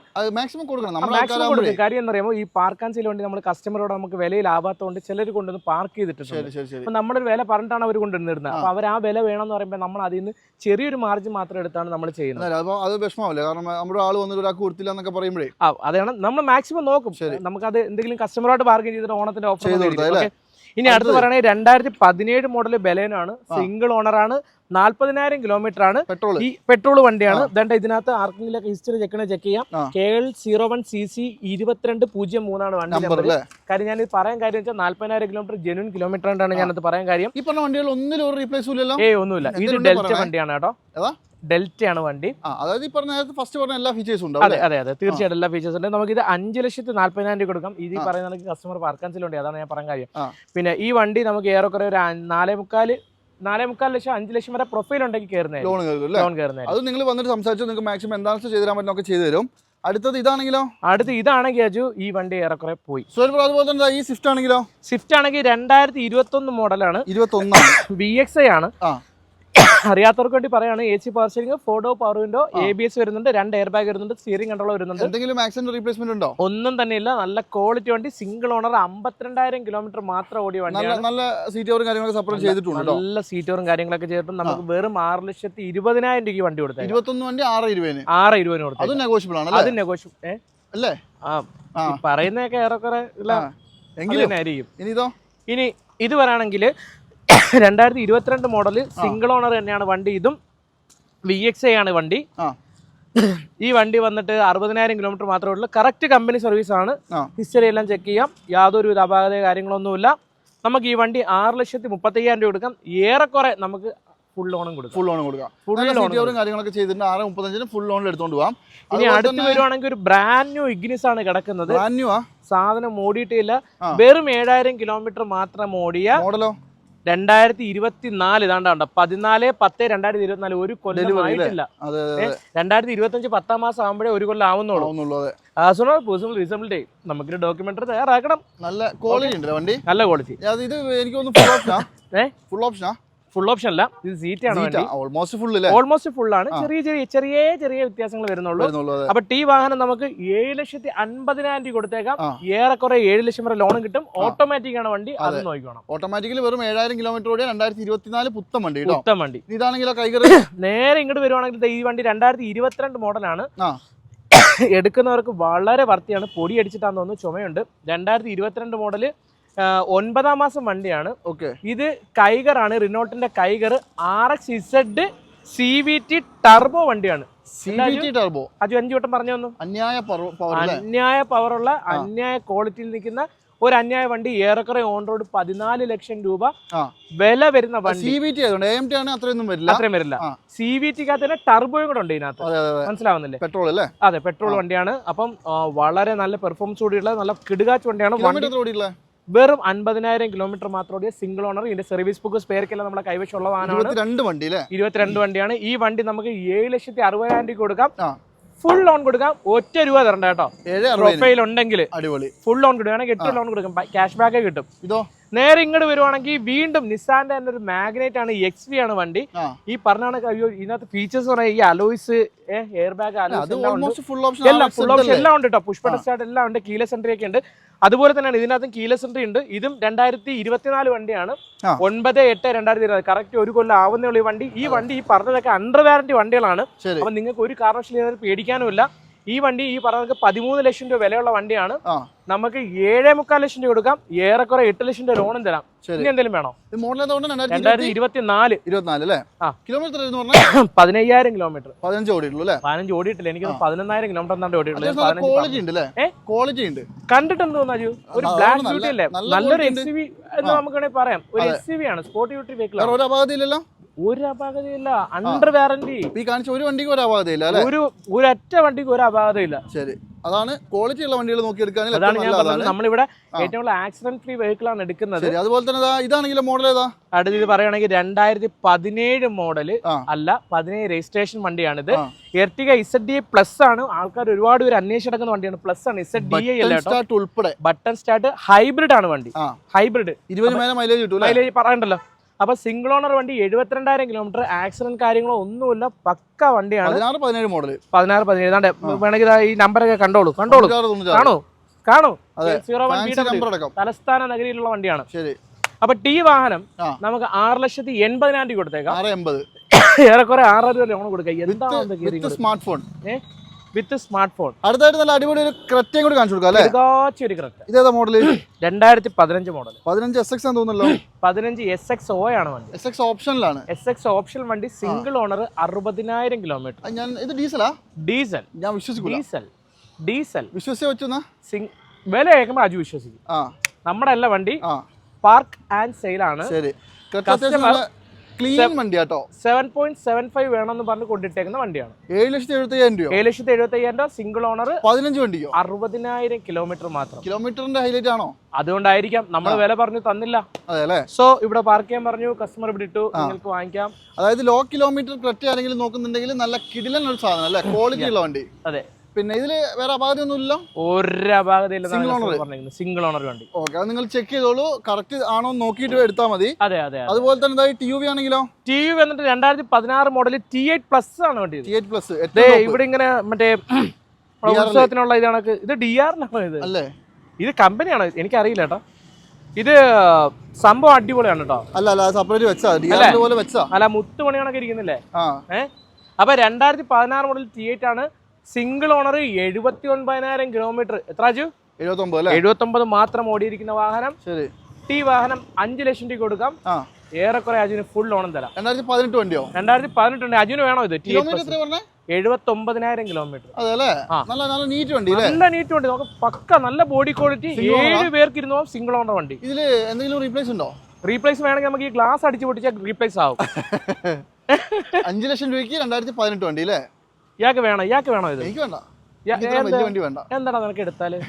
മാക്സിമം കൊടുക്കും. കാര്യം എന്ന് പറയുമ്പോൾ ഈ ആൻഡ് സെയിൽ വണ്ടി നമ്മൾ കസ്റ്റമറോട് നമുക്ക് വിലയിലാവാത്തതുകൊണ്ട് ചിലർ കൊണ്ടുവന്ന് പാർക്ക് ചെയ്തിട്ടുണ്ട് അപ്പൊ നമ്മളൊരു വില പറഞ്ഞിട്ടാണ് അവർ കൊണ്ടുവന്നിരുന്നത് അപ്പോൾ അപ്പൊ അവർ ആ വില വേണമെന്ന് പറയുമ്പോൾ നമ്മൾ അതിൽ നിന്ന് ചെറിയൊരു മാർജിൻ മാത്രം എടുത്താണ് നമ്മൾ ചെയ്യുന്നത്. അപ്പോൾ അത് വിഷമമല്ലേ? കാരണം നമ്മുടെ ആൾ വന്നിട്ട് ഒരാൾക്ക് കൊടുത്തില്ല എന്നൊക്കെ പറയുമ്പോഴേ. അതാണ് നമ്മൾ മാക്സിമം നോക്കും. നമുക്ക് നമുക്കത് എന്തെങ്കിലും കസ്റ്റമറോട് ബാർഗൻ ചെയ്തിട്ട് ഓണത്തിന്റെ ഓഫർ? ഇനി അടുത്ത് പറയണേ രണ്ടായിരത്തി പതിനേഴ് മോഡൽ ബലേനോ ആണ് സിംഗിൾ ഓണർ ആണ്. നാല്പതിനായിരം കിലോമീറ്റർ ആണ്. പെട്രോൾ ഈ പെട്രോൾ വണ്ടിയാണ്. ദണ്ട ഇതിനകത്ത് ആർക്കെങ്കിലും ഹിസ്റ്ററി ചെക്കണ ചെക്ക് ചെയ്യാം. K L zero one C C ഇരുപത്തിരണ്ട് പൂജ്യം മൂന്നാണ് വണ്ടി നമ്പർ കാര്യം ഞാൻ പറയാൻ കാര്യം വെച്ചാൽ നാല്പതിനായിരം കിലോമീറ്റർ ജെനുവൻ കിലോമീറ്റർ ആണ് ഞാനത് പറയാൻ കാര്യം. ഈ പറഞ്ഞ വണ്ടികൾ ഒന്നിലും ഒരു റീപ്ലേസ് ഏ ഒന്നുമില്ല. ഇത് ഡെൽറ്റ വണ്ടിയാണ് കേട്ടോ? ഡെൽറ്റയാണ് വണ്ടി. അതായത് ഈ പറഞ്ഞ ഫസ്റ്റ് പറഞ്ഞ എല്ലാ ഫീച്ചേഴ്സും ഉണ്ട് അതെ അതെ അതെ. തീർച്ചയായിട്ടും എല്ലാ ഫീച്ചേഴ്സ് ഉണ്ട്. നമുക്ക് ഇത് അഞ്ച് ലക്ഷത്തി നാല്പതിനായിരം രൂപ കൊടുക്കാം. ഇത് പറയുന്ന നമുക്ക് കസ്റ്റമർ പാർക്കാൻസിലുണ്ട് അതാണ് ഞാൻ പറയാൻ കാര്യം. പിന്നെ ഈ വണ്ടി നമുക്ക് ഏറെക്കുറെ ഒരു നാലേ മുക്കാൽ നാലേ മുക്കാൽ ലക്ഷം അഞ്ച് ലക്ഷം വരെ പ്രൊഫൈൽ ഉണ്ടെങ്കിൽ ലോൺ അത് നിങ്ങൾ വന്നിട്ട് സംസാരിച്ചു നിങ്ങൾക്ക് മാക്സിമം എന്താണെന്ന് ചെയ്തു തരാൻ പറ്റുന്ന ഒക്കെ ചെയ്തു തരും. അടുത്തത് ഇതാണെങ്കിലോ? അടുത്ത് ഇതാണെങ്കിൽ അജു ഈ വണ്ടി ഏറെക്കുറെ പോയി. അതുപോലെ തന്നെ ഈ സ്വിഫ്റ്റ് ആണെങ്കിലോ? സ്വിഫ്റ്റ് ആണെങ്കിൽ രണ്ടായിരത്തി ഇരുപത്തി ഒന്ന് മോഡലാണ് ഇരുപത്തി ഒന്നാണ് വി എക്സ് ഐ ആണ്. അറിയാത്തവർക്ക് വേണ്ടി പറയാണ് A C power steering four door power window A B S വരുന്നുണ്ട് രണ്ട് എയർ ബാഗ് വരുന്നുണ്ട് സ്റ്റിയറിംഗ് കൺട്രോൾ വരുന്നുണ്ട്. എന്തെങ്കിലും ആക്സിഡന്റ് റീപ്ലേസ്മെന്റ് ഉണ്ടോ? ഒന്നും തന്നെ ഇല്ല നല്ല ക്വാളിറ്റി വണ്ടി സിംഗിൾ ഓണർ അമ്പത്തിരണ്ടായിരം കിലോമീറ്റർ മാത്രം ഓടിയ നല്ല വണ്ടിയാണ്. നല്ല സീറ്റോറും കാര്യങ്ങളൊക്കെ സെപ്പറേറ്റ് ചെയ്തിട്ടുണ്ട് നല്ല സീറ്റോറും കാര്യങ്ങളൊക്കെ ചെയ്തിട്ട് നമുക്ക് വെറും ആറ് ലക്ഷത്തി ഇരുപതിനായിരം രൂപ വണ്ടി കൊടുത്തത് ഇരുപത്തൊന്ന് വണ്ടി ആറ് ഇരുപതിന്. ആറ് ഇരുപതിന് കൊടുത്തത് അത് നെഗോഷ്യബിൾ ആണ് അത് നെഗോഷ്യബിൾ ഏ? അല്ലേ? ആ. പറയുന്നതൊക്കെ ഏറെക്കുറെ ഇല്ല എങ്കിലും ആയിരിക്കും ഇനി ഇതോ? ഇനി ഇത് പറയുകയാണെങ്കിൽ രണ്ടായിരത്തി ഇരുപത്തിരണ്ട് മോഡൽ സിംഗിൾ ഓണർ തന്നെയാണ് വണ്ടി. ഇതും വി എക്സ് ഐ ആണ് വണ്ടി. ഈ വണ്ടി വന്നിട്ട് അറുപതിനായിരം കിലോമീറ്റർ മാത്രമേ ഉള്ളൂ. കറക്റ്റ് കമ്പനി സർവീസ് ആണ്. ഹിസ്റ്ററി എല്ലാം ചെക്ക് ചെയ്യാം. യാതൊരു വിധ അപാകത കാര്യങ്ങളൊന്നുമില്ല. നമുക്ക് ഈ വണ്ടി ആറ് ലക്ഷത്തി മുപ്പത്തയ്യായിരം രൂപ കൊടുക്കാം. ഏറെക്കുറെ നമുക്ക് ഫുൾ ലോണും കൊടുക്കാം. ഫുൾ ലോണും കൊടുക്കാം. ഫുൾ ലോണും കാര്യങ്ങളൊക്കെ ചെയ്തിട്ട് ആറ് മുപ്പത്തഞ്ചിന് ഫുൾ ലോണിൽ എടുത്തോണ്ട് പോവാം. ഇനി അടുത്ത് വരുവാണെങ്കിൽ ഒരു ബ്രാൻഡ് ന്യൂ ഇഗ്നിസ് ആണ് കിടക്കുന്നത്. ബ്രാൻഡ് ന്യൂ ആ? സാധനം ഓടിയിട്ടില്ല വെറും ഏഴായിരം കിലോമീറ്റർ മാത്രം ഓടിയ മോഡലോ രണ്ടായിരത്തി ഇരുപത്തി നാല് ഇതാണ്ടാണ്ട പതിനാല് പത്ത് രണ്ടായിരത്തി ഇരുപത്തിനാല് ഒരു കൊല്ലം? ആയിട്ടില്ല. രണ്ടായിരത്തി ഇരുപത്തി അഞ്ച് പത്താം മാസം ആകുമ്പോഴേ ഒരു കൊല്ലം ആവുന്നുള്ളൂ. ആസുണോ പേഴ്സണൽ റീസണബിലിറ്റി നമുക്കൊരു ഡോക്യുമെന്ററി തയ്യാറാക്കണം. നല്ല ക്വാളിറ്റി ഉണ്ട് വണ്ടി? നല്ല ക്വാളിറ്റി ഇത് എനിക്ക് ഫുൾ ഓപ്ഷനാ? ഫുൾ ഓപ്ഷനാ ഫുൾ ഓപ്ഷൻ അല്ല. ഇത് സീറ്റ് ആണ് ഓൾമോസ്റ്റ് ഫുൾ ഓൾമോസ്റ്റ് ഫുൾ ആണ്. ചെറിയ ചെറിയ ചെറിയ ചെറിയ വ്യത്യാസങ്ങൾ വരുന്നുള്ളൂ. അപ്പൊ ടി വാഹനം നമുക്ക് ഏഴ് ലക്ഷത്തി അൻപതിനായിരം രൂപ കൊടുത്തേക്കാം. ഏറെക്കുറെ ഏഴ് ലക്ഷം വരെ ലോണും കിട്ടും. ഓട്ടോമാറ്റിക് ആണ് വണ്ടി. അത്. നോക്കണം ഓട്ടോമാറ്റിക്കലി വെറും ഏഴായിരം കിലോമീറ്റർ ഓടിയ രണ്ടായിരത്തി ഇരുപത്തിനാല് പുത്തം വണ്ടി പുത്തം വണ്ടി. ഇതാണെങ്കിലോ കൈകറി. നേരെ ഇങ്ങോട്ട് വരുവാണെങ്കിൽ ഈ വണ്ടി രണ്ടായിരത്തി ഇരുപത്തിരണ്ട് മോഡലാണ്. എടുക്കുന്നവർക്ക് വളരെ വർത്തിയാണ് പൊടി അടിച്ചിട്ടാന്ന് തോന്നുന്നു. ചുമയുണ്ട്. രണ്ടായിരത്തി ഇരുപത്തിരണ്ട് മോഡൽ ഒൻപതാം മാസം വണ്ടിയാണ്. ഓക്കെ. ഇത് കൈഗറാണ് റിനോട്ടിന്റെ Kiger R X Z C V T turbo വണ്ടിയാണ്. ടർബോ അജു അഞ്ചു വട്ടം പറഞ്ഞു തന്നു. അന്യായ അന്യായ പവറുള്ള അന്യായ ക്വാളിറ്റിയിൽ നിൽക്കുന്ന ഒരു അന്യായ വണ്ടി ഏറെക്കുറെ ഓൺ റോഡ് പതിനാല് ലക്ഷം രൂപ വില വരുന്ന വണ്ടി. സി വി ടി ആണ് അത്രയൊന്നും വരില്ല. അത്രയും വരില്ല. സി വി ടിക്കകത്ത് തന്നെ ടർബോയും കൂടെ ഉണ്ട് ഇതിനകത്ത്. മനസ്സിലാവുന്നില്ലേ? പെട്രോൾ അല്ലേ? അതെ പെട്രോൾ വണ്ടിയാണ്. അപ്പം വളരെ നല്ല പെർഫോമൻസ് കൂടിയുള്ള നല്ല കിടുകാച്ച് വണ്ടിയാണ് വണ്ടി. വെറും അൻപതിനായിരം കിലോമീറ്റർ മാത്രം ഓടിയ സിംഗിൾ ഓണർ ഇതിന്റെ സർവീസ് ബുക്ക് സ്പെയർക്കെല്ലാം നമ്മുടെ കൈവശമുള്ള വാഹനമാണ് ഇരുപത്തിരണ്ട് വണ്ടിയാണ്. ഈ വണ്ടി നമുക്ക് ഏഴ് ലക്ഷത്തി അറുപതിനായിരം രൂപ കൊടുക്കാം. ഫുൾ ലോൺ കൊടുക്കാം. ഒറ്റ രൂപ തരണ്ട കേട്ടോ. പ്രൊഫൈൽ ഉണ്ടെങ്കിൽ അടിപൊളി. ഫുൾ ലോൺ കൊടുക്കുകയാണെങ്കിൽ എട്ട് ലോൺ കൊടുക്കും. ക്യാഷ് ബാക്ക് കിട്ടും. ഇതോ? നേരെ ഇങ്ങോട്ട് വരുവാണെങ്കിൽ വീണ്ടും നിസാന്റെ തന്നെ ഒരു മാഗ്നേറ്റ് ആണ് എക്സ് വി ആണ് വണ്ടി. ഈ പറഞ്ഞാണ് അയ്യോ ഇതിനകത്ത് ഫീച്ചേഴ്സ് പറയാം ഈ alloys air bag full option എല്ലാം ഉണ്ട്. കേട്ടോ പുഷ്പ സ്റ്റാർട്ട് എല്ലാം ഉണ്ട് കീല സെൻട്രി ഒക്കെ ഉണ്ട്. അതുപോലെ തന്നെയാണ് ഇതിനകത്തും കീല സെൻട്രി ഉണ്ട്. ഇതും രണ്ടായിരത്തി ഇരുപത്തിനാല് വണ്ടിയാണ്. ഒൻപത് എട്ട് രണ്ടായിരത്തി ഇരുപത് കറക്റ്റ് ഒരു കൊല്ലം ആവുന്നേ ഉള്ളൂ ഈ വണ്ടി. ഈ വണ്ടി ഈ പറഞ്ഞതൊക്കെ അണ്ടർ വാറന്റി വണ്ടികളാണ്. അപ്പൊ നിങ്ങൾക്ക് ഒരു കാരണവശാലും പേടിക്കാനും പേടിക്കാനുമില്ല. ഈ വണ്ടി ഈ പറഞ്ഞ പതിമൂന്ന് ലക്ഷം രൂപ വിലയുള്ള വണ്ടിയാണ്. നമുക്ക് ഏഴേ മുക്കാൽ ലക്ഷം രൂപ കൊടുക്കാം. ഏറെക്കുറെ എട്ട് ലക്ഷം രൂപ ലോണും തരാം. ഇനി എന്തെങ്കിലും വേണോ? രണ്ടായിരത്തി ഇരുപത്തിനാല്. ഇരുപത്തിനാല് അല്ലേ? കിലോമീറ്റർ പതിനയ്യായിരം കിലോമീറ്റർ പതിനഞ്ച് ഓടിയിട്ടുള്ളൂ അല്ലേ? പതിനഞ്ച് ഓടിയിട്ടില്ല. എനിക്ക്. പതിനൊന്നായിരം കിലോമീറ്റർ എന്താണ്ട് ഓടിയിട്ടുള്ളത് കണ്ടിട്ടെന്ന് തോന്നാജു ഒരു ബ്ലാക്ക് ബ്യൂട്ടി അല്ലേ? നല്ലൊരു എസ് സി വി എന്ന്. നമുക്ക് വേണമെങ്കിൽ പറയാം. ഒരു എസ് സി വി ആണ്. സ്പോർട്ട് ബ്യൂട്ടി വെഹിക്കിൾ ഒരു ഒരു അപാകതയില്ല. അണ്ടർ വാറന്റി ഈ കാണിച്ച ഒരു വണ്ടിക്ക് ഒരു അപാകതയില്ല അല്ലേ? ഒരു ഒരൊറ്റ വണ്ടിക്ക് ഒരു അപാകതയില്ല. ശരി. അതാണ് ക്വാളിറ്റി ഉള്ള വണ്ടികൾ നോക്കി എടുക്കുകയാണെങ്കിൽ അതാണ് ഞാൻ പറഞ്ഞത്. നമ്മളിവിടെ ഏറ്റവും കൂടുതൽ ആക്സിഡന്റ് ഫ്രീ വെഹിക്കിൾ ആണ് എടുക്കുന്നത്. ശരി. അതുപോലെ തന്നെ ദാ ഇതാണെങ്കിലും മോഡൽ ഏതാ? അടുത്ത ഇത് പറയുകയാണെങ്കിൽ രണ്ടായിരത്തി പതിനേഴ് മോഡൽ അല്ല പതിനേഴ് രജിസ്ട്രേഷൻ വണ്ടിയാണിത്. എർട്ടിക ഇസഡ് ഡി പ്ലസ് ആണ്. ആൾക്കാർ ഒരുപാട് പേര് അന്വേഷിച്ചെടുക്കുന്ന വണ്ടിയാണ്. പ്ലസ് ആണ് ഇസഡ് ഡി ഉൾപ്പെടെ. ബട്ടൺ സ്റ്റാർട്ട് ഹൈബ്രിഡ് ആണ് വണ്ടി. ഹൈബ്രിഡ് ഇരുപത് മേലെ മൈലേജ് മൈലേജ് പറയണ്ടല്ലോ. അപ്പൊ സിംഗിൾ ഓണർ വണ്ടി എഴുപത്തിരണ്ടായിരം കിലോമീറ്റർ ആക്സിഡന്റ് കാര്യങ്ങളോ ഒന്നുമില്ല. പക്ക വണ്ടിയാണ്. പതിനാറ് പതിനേഴ് മോഡൽ പതിനാറ് പതിനേഴ്. ഏതാണ്ട് വേണമെങ്കിൽ ഈ നമ്പറൊക്കെ കണ്ടോളൂ. കണ്ടോളൂ. കാണോ. കാണോ. സീറോ വൺ തലസ്ഥാന നഗരിയിലുള്ള വണ്ടിയാണ്. ശരി. അപ്പൊ ടി വാഹനം നമുക്ക് ആറ് ലക്ഷത്തി എൺപതിനായിരം രൂപ കൊടുത്തേക്കാം. ഏറെക്കുറെ ആറായിരം രൂപ ലോൺ കൊടുക്കാം. എന്താ smart phone with smart phone അടുത്തായിട്ട് നല്ല അടിപൊളി ഒരു ക്രെറ്റയും കൂടി കാണിച്ചു കൊടുക്കാം അല്ലേ? ഒരു കറക്റ്റ് ഇതേതാ മോഡൽ രണ്ടായിരത്തി പതിനഞ്ച് മോഡൽ പതിനഞ്ച് എസ് എക്സ് തോന്നുന്നല്ലോ. പതിനഞ്ച് എസ് എക്സ് ഒ ആണ് വണ്ടി. എസ് എക്സ് ഓപ്ഷനിലാണ് എസ് എക്സ് ഓപ്ഷൻ വണ്ടി സിംഗിൾ ഓണർ അറുപതിനായിരം കിലോമീറ്റർ ഞാൻ ഇത് ഡീസലാ ഡീസൽ ഞാൻ വിശ്വസിക്കും ഡീസൽ ഡീസൽ വിശ്വസിച്ച് വെച്ചെന്നാ സിംഗ് വില കേൾക്കുമ്പോൾ അജു വിശ്വസിക്കും. നമ്മുടെ അല്ല വണ്ടി പാർക്ക് ആൻഡ് സെയിൽ ആണ്. ശരി. ക്രെറ്റ നല്ല ക്ലീൻ വണ്ടിയാട്ടോ സെവൻ പോയിന്റ് സെവൻ ഫൈവ് വേണമെന്ന് പറഞ്ഞ് കൊണ്ടിട്ടേക്കുന്ന വണ്ടിയാണ്. ഏഴ് ലക്ഷത്തി എഴുപത്തി അയ്യായിരം രൂപ ഏഴ് ലക്ഷത്തി എഴുപത്തി അയ്യായിരം രൂപ സിംഗിൾ ഓണർ പതിനഞ്ച് വണ്ടിയോ? അറുപതിനായിരം കിലോമീറ്റർ മാത്രം. കിലോമീറ്ററിന്റെ ഹൈലൈറ്റ് ആണോ? അതുകൊണ്ടായിരിക്കാം. നമ്മൾ വില പറഞ്ഞു തന്നില്ല. അതെ അല്ലേ സോ ഇവിടെ പാർക്ക് ചെയ്യാൻ പറഞ്ഞു കസ്റ്റമർ ഇവിടെ ഇട്ടു നിങ്ങൾക്ക് വാങ്ങിക്കാം. അതായത് ലോ കിലോമീറ്റർ ക്രെറ്റ ആരെങ്കിലും നോക്കുന്നുണ്ടെങ്കിൽ നല്ല കിടിലൻ ഒരു സാധനം അല്ലേ ക്വാളിറ്റി ഉള്ള വണ്ടി. അതെ. പിന്നെ ഇതിൽ വേറെ അപാകത ഒന്നുമില്ല ഒരു അപാകത Single owner. customer single owner വണ്ടി. ഓക്കെ അത് നിങ്ങൾ ചെക്ക് ചെയ്തോളൂ. കറക്റ്റ് ആണോ നോക്കിയിട്ട് എടുത്താൽ മതി. അതെ അതെ അതെ. അതുപോലെ തന്നെ ടി യു വി ആണെങ്കിലോ? ടി യു വന്നിട്ട് രണ്ടായിരത്തി പതിനാറ് മോഡൽ ടി എയ്റ്റ് പ്ലസ് ആണ് വണ്ടി. ടി എയ്റ്റ് പ്ലസ് ഇവിടെ ഇങ്ങനെ മറ്റേ ഉത്സവത്തിനുള്ള ഇതാണ് ഇത്. ഡി ആറിനാണോ ഇത്? അല്ലേ? ഇത് കമ്പനിയാണോ? എനിക്കറിയില്ല കേട്ടോ. ഇത് സംഭവം അടിപൊളിയാണ് കേട്ടോ. അല്ല അല്ല സെപ്പറേറ്റ് വെച്ചാ. പോലെ വെച്ചാ. അല്ല മുത്തുമണി കണക്ക് ഇരിക്കുന്നില്ലേ? ആ. ഏഹ് അപ്പൊ രണ്ടായിരത്തി പതിനാറ് മോഡൽ ടി എയ്റ്റ് ആണ് സിംഗിൾ ഓണർ എഴുപത്തി ഒൻപതിനായിരം കിലോമീറ്റർ എത്ര അജു എഴുപത്തി ഒമ്പത് അല്ലേ? എഴുപത്തി ഒമ്പത് മാത്രം ഓടിയിരിക്കുന്ന വാഹനം. ശരി. ടി വാഹനം അഞ്ച് ലക്ഷം രൂപ കൊടുക്കാം. ഏറെക്കുറെ അജുന് ഫുൾ ഓണം തരാം. രണ്ടായിരത്തി പതിനെട്ട് വണ്ടിയോ? രണ്ടായിരത്തി പതിനെട്ട് വണ്ടി. അജുന് വേണോ ഇത്? എഴുപത്തി ഒമ്പതിനായിരം കിലോമീറ്റർ നല്ല നീറ്റ് വണ്ടി നല്ല നീറ്റ് വണ്ടി. നമുക്ക് പക്ക നല്ല ബോഡി ക്വാളിറ്റി ഏഴ് പേർക്ക് ഇരുന്നോ സിംഗിൾ ഓണർ വണ്ടി. ഇതിൽ എന്തെങ്കിലും റീപ്ലേസ് ഉണ്ടോ? റീപ്ലേസ് വേണമെങ്കിൽ നമുക്ക് ഈ ഗ്ലാസ് അടിച്ച് പൊട്ടിച്ചാൽ റീപ്ലേസ് ആവും. അഞ്ച് ലക്ഷം രൂപയ്ക്ക് രണ്ടായിരത്തി പതിനെട്ട് വണ്ടി അല്ലേ? ഇയാൾക്ക് വേണോ? ഇയാൾക്ക് വേണോ ഇത്? എനിക്ക് വേണ്ട. നിനക്ക് എടുത്താൽ?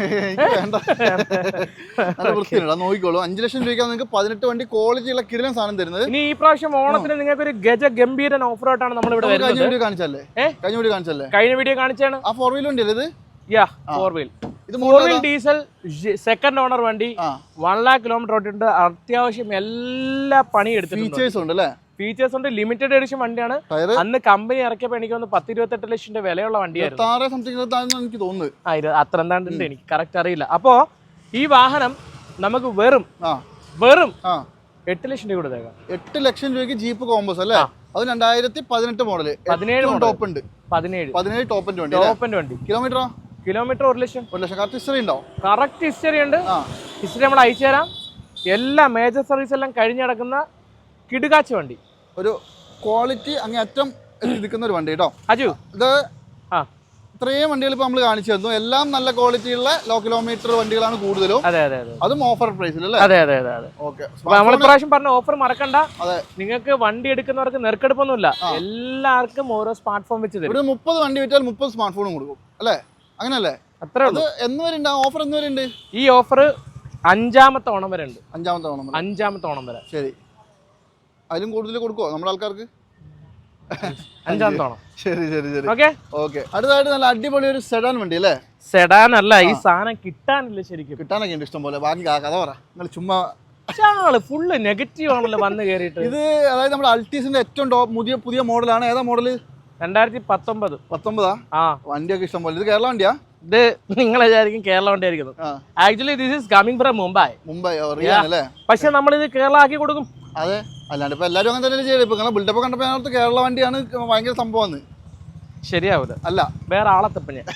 നോക്കിക്കോളൂ. അഞ്ചു ലക്ഷം രൂപയ്ക്ക് നിങ്ങൾക്ക് പതിനെട്ട് വണ്ടി ക്വാളിറ്റിയുള്ള ഉള്ള സാധനം തരുന്നത്. ഇനി ഈ പ്രാവശ്യം ഓണത്തിന് നിങ്ങൾക്ക് ഒരു ഗജ ഗംഭീരൻ ഓഫർ ആയിട്ടാണ് നമ്മൾ ഇവിടെ കഴിഞ്ഞ വീഡിയോ കാണിച്ചല്ലേ? കഴിഞ്ഞ വീഡിയോ കാണിച്ചല്ലേ കഴിഞ്ഞ വീഡിയോ കാണിച്ചാണ് ആ ഫോർ വീൽ വണ്ടി ഇത്? യാ ഫോർ വീൽ ഇത് four wheel diesel second owner വണ്ടി. വൺ ലാക്ക് കിലോമീറ്റർ ഓട്ടിട്ടുണ്ട് അത്യാവശ്യം എല്ലാ പണി എടുത്തിട്ടുണ്ട്. ഫീച്ചേഴ്സ് ഉണ്ട്. ലിമിറ്റഡ് എഡിഷൻ വണ്ടിയാണ്. അന്ന് കമ്പനി ഇറക്കിയപ്പോൾ എനിക്ക് തോന്നുന്നു പത്ത് ഇരുപത്തെട്ട് ലക്ഷം രൂപ വിലയുള്ള വണ്ടിയായിരുന്നു. എനിക്ക് തോന്നുന്നത് അത്ര എന്താണ്ട് എനിക്ക്. കറക്റ്റ് അറിയില്ല. അപ്പോ ഈ വാഹനം നമുക്ക് വെറും വെറും എട്ട് ലക്ഷം രൂപ കൊടുത്തേക്കാം. എട്ട് ലക്ഷം രൂപയ്ക്ക് ജീപ്പ് കോമ്പസ് അല്ലേ. അത് രണ്ടായിരത്തി പതിനെട്ട് മോഡൽ പതിനേഴ്. ടോപ്പ് ഉണ്ട്. പതിനേഴ്. പതിനേഴ് ടോപ്പിന്റെ വണ്ടി ടോപ്പിന്റെ വണ്ടി. കിലോമീറ്ററോ കിലോമീറ്റർ ഒരു ലക്ഷം. ഒരു ലക്ഷം. കറക്റ്റ് ഹിസ്റ്ററി ഉണ്ടോ? കറക്റ്റ് ഹിസ്റ്ററി ഉണ്ട്. ഹിസ്റ്ററി നമ്മൾ അയച്ചു തരാം എല്ലാ മേജർ സർവീസ് എല്ലാം കഴിഞ്ഞ് നടക്കുന്ന കിടുകാച്ച് വണ്ടി. ഒരു ക്വാളിറ്റി അങ്ങേറ്റം ഇരിക്കുന്ന നിൽക്കുന്ന ഒരു വണ്ടി കേട്ടോ അജു. ഇത് ആ. ഇത്രയും വണ്ടികൾ ഇപ്പൊ നമ്മൾ കാണിച്ചു തന്നു എല്ലാം നല്ല ക്വാളിറ്റിയുള്ള ലോ കിലോമീറ്റർ വണ്ടികളാണ് കൂടുതലും. അതെ അതെ അതെ അതും. ഓഫർ പ്രൈസിൽ അല്ലേ? അതെ അതെ അതെ അതെ. ഓക്കെ നമ്മൾ ഇപ്രാവശ്യം പറഞ്ഞ ഓഫർ മറക്കണ്ട. അതെ. നിങ്ങൾക്ക് വണ്ടി എടുക്കുന്നവർക്ക് നെറുക്കെടുപ്പൊന്നുമില്ല. എല്ലാവർക്കും ഓരോ സ്മാർട്ട് ഫോൺ വെച്ച് തരും. ഒരു മുപ്പത് വണ്ടി വെച്ചാൽ മുപ്പത് സ്മാർട്ട് ഫോണും കൊടുക്കും. അല്ലേ? അങ്ങനല്ലേ? അത്രേ അത് ഉള്ളൂ എന്ന് വരെ ഉണ്ട്? ഓഫർ എന്ന് വരെ ഉണ്ട്? ഈ ഓഫർ അഞ്ചാമത്തെ ഓണം വരെ ഉണ്ട്. അഞ്ചാമത്തെ ഓണം വരെ. അഞ്ചാമത്തെ ഓണം വരെ. ശരി. അതിലും കൂടുതൽ കൊടുക്കുമോ നമ്മുടെ ആൾക്കാർക്ക്? അഞ്ചാമത്തെ ഓണം ശരി ശരി ശരി. ഓക്കെ. ഓക്കെ. അടുത്തതായിട്ട് നല്ല അടിപൊളി ഒരു സെഡാൻ വണ്ടി അല്ലേ? സെഡാൻ അല്ല ഈ സാധനം കിട്ടാനില്ല ശരിക്കും. കിട്ടാനൊക്കെ ഉണ്ട് ഇഷ്ടം പോലെ ബാക്കി കഥ പറ. നിങ്ങൾ ചുമ്മാ ഫുള്ള് നെഗറ്റീവ് ആണല്ലോ വന്ന് കയറിയിട്ട് ഇത് അതായത് നമ്മുടെ അൾട്ടീസിന്റെ ഏറ്റവും ടോപ്പ് പുതിയ പുതിയ മോഡലാണ് ഏതാ മോഡൽ രണ്ടായിരത്തി പത്തൊമ്പത്. പത്തൊമ്പതാ? ആ. വണ്ടിയൊക്കെ ഇഷ്ടം പോലെ ഇത് കേരള വണ്ടിയാ? ഇത് നിങ്ങൾ വിചാരിക്കും കേരള വണ്ടി ആയിരിക്കുന്നു actually this is coming from Mumbai Mumbai പക്ഷെ നമ്മൾ ഇത് കേരള ആക്കി കൊടുക്കും. അതെ. അല്ലാണ്ട് ഇപ്പൊ എല്ലാരും അങ്ങനെ തന്നെ ചെയ്തത് ഇപ്പൊ നിങ്ങൾ ബിൽഡപ്പ് കണ്ടപ്പോൾ ഞങ്ങൾക്ക് കേരള വണ്ടിയാണ് ഭയങ്കര സംഭവം ശരിയാവൂല. അല്ല. വേറെ ആളെത്തപ്പ ഞാൻ.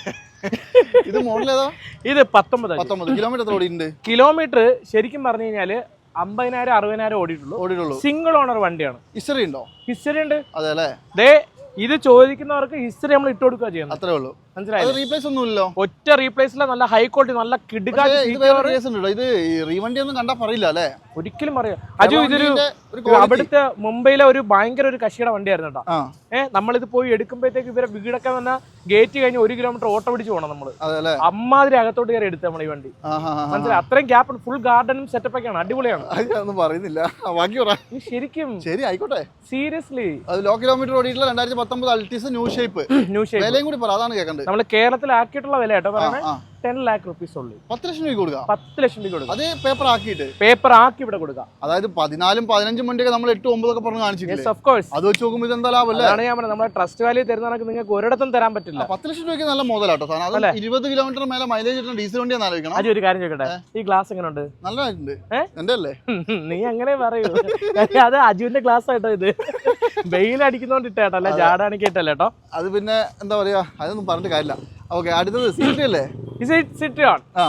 ഇത് മോഡൽ ഏതാ ഇത് പത്തൊമ്പത് പത്തൊമ്പത്. കിലോമീറ്റർ ഓടിയിട്ടുണ്ട്? കിലോമീറ്റർ ശരിക്കും പറഞ്ഞു കഴിഞ്ഞാൽ അമ്പതിനായിരം അറുപതിനായിരം ഓടിയിട്ടുള്ളൂ. ഓടിയിട്ടുള്ളൂ. സിംഗിൾ ഓണർ വണ്ടിയാണ്. ഹിസ്റ്ററി ഉണ്ടോ? ഹിസ്റ്ററി ഉണ്ട്. അതെ അല്ലേ? ദേ ഇത് ചോദിക്കുന്നവർക്ക് ഹിസ്റ്ററി നമ്മൾ ഇട്ട് കൊടുക്കുക ചെയ്യുന്നത്. അത്രേ ഉള്ളൂ. മനസ്സിലായില്ലേ? ഒറ്റ റീപ്ലേസിലെ നല്ല ഹൈ ക്വാളിറ്റി നല്ല കിടുകാച്ച് ഇത് റീവണ്ടി ഒന്നും കണ്ടാ പറയില്ല അല്ലേ? ഒരിക്കലും പറയാം അജു ഇതൊരു അവിടുത്തെ മുംബൈയിലെ ഒരു ഭയങ്കര ഒരു കശിയുടെ വണ്ടിയായിരുന്നു കേട്ടോ. ഏഹ് നമ്മളിത് പോയി എടുക്കുമ്പോഴത്തേക്ക് ഇവരെ വീടൊക്കെ വന്ന ഗേറ്റ് കഴിഞ്ഞ് ഒരു കിലോമീറ്റർ ഓട്ടോ പിടിച്ച് പോകണം നമ്മൾ. അമ്മാതിരി അകത്തോട്ട് കയറി എടുത്ത് നമ്മൾ ഈ വണ്ടി. മനസ്സിലായി? അത്രയും ഗ്യാപ്പ് ഫുൾ ഗാർഡനും സെറ്റപ്പ് ഒക്കെയാണ്. അടിപൊളിയാണ്. പറയുന്നില്ല. ബാക്കി ശരിക്കും ശരി ആയിക്കോട്ടെ. സീരിയസ്ലി ലോ കിലോമീറ്റർ ഓടിയിട്ടുള്ള രണ്ടായിരത്തി പത്തൊമ്പത് Altis new shape new shape വിലയും കൂടി പറ. അതാണ് കേൾക്കണ്ടത് നമ്മൾ കേരളത്തിലാക്കിയിട്ടുള്ള വില കേട്ടോ പറയുന്നത് ടെൻ ലാക്ക് റുപ്പീസ് ഉള്ളു. പത്ത് ലക്ഷം രൂപ കൊടുക്കുക പത്ത് ലക്ഷം രൂപ കൊടുക്കുക അത് പേപ്പർ ആക്കിയിട്ട്. പേപ്പർ ആക്കി ഇവിടെ കൊടുക്കുക അതായത് പതിനാലും പതിനഞ്ചും വണ്ടിയൊക്കെ നമ്മൾ എട്ട് ഒമ്പതൊക്കെ പറഞ്ഞ് കാണിച്ചിട്ടുണ്ട് യെസ് ഓഫ് കോഴ്സ് അത് വെച്ച് നോക്കുമ്പോൾ ഇതെന്താ ലാഭം അല്ലേ? അതാണ് ഞാൻ പറഞ്ഞത്. നമ്മുടെ ട്രസ്റ്റ് വാല്യൂ തരുന്ന നിങ്ങൾക്ക് ഒരിടത്തും തരാൻ പറ്റില്ല. പത്ത് ലക്ഷം രൂപയ്ക്ക് നല്ല മുതലാട്ടോ സാധനം. അല്ലെ? ഇരുപത് കിലോമീറ്റർ മേലെ മൈലേജ് കിട്ടുന്ന ഡീസൽ വണ്ടി ആലോചിക്കണം. അത് ഒരു കാര്യം ചോദിക്കട്ടെ? ഈ ഗ്ലാസ് എങ്ങനെ ഉണ്ട് നല്ലതായിട്ടുണ്ട്? എന്റെ അല്ലേ നീ അങ്ങനെ പറയൂ. അത് അജുവിന്റെ ഗ്ലാസ് ആയിട്ടോ ഇത്? വെയിൽ അടിക്കുന്നോണ്ട് ഇട്ടേട്ടോ അല്ല ജാടാണിക്ക് ഇട്ടല്ലോ കേട്ടോ? അത് പിന്നെ എന്താ പറയാ? അതൊന്നും പറഞ്ഞിട്ട് കാര്യമില്ല. ഓക്കെ അടുത്തത് സീറ്റ് അല്ലേ? ഇത് സിട്രിയോൺ ആ.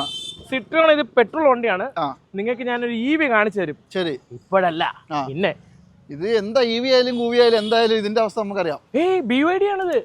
സിട്രിയോൺ ഇത് പെട്രോൾ വണ്ടിയാണ്. നിങ്ങൾക്ക് ഞാനൊരു ഇ വി കാണിച്ചു തരും. ശരി. ഇപ്പോഴല്ല. പിന്നെ. ഇത് എന്താ ഇ വി ആയാലും കൂവി ആയാലും എന്തായാലും ഇതിന്റെ അവസ്ഥ നമുക്കറിയാം. ഏയ് ബി വൈ ഡി ആണിത്.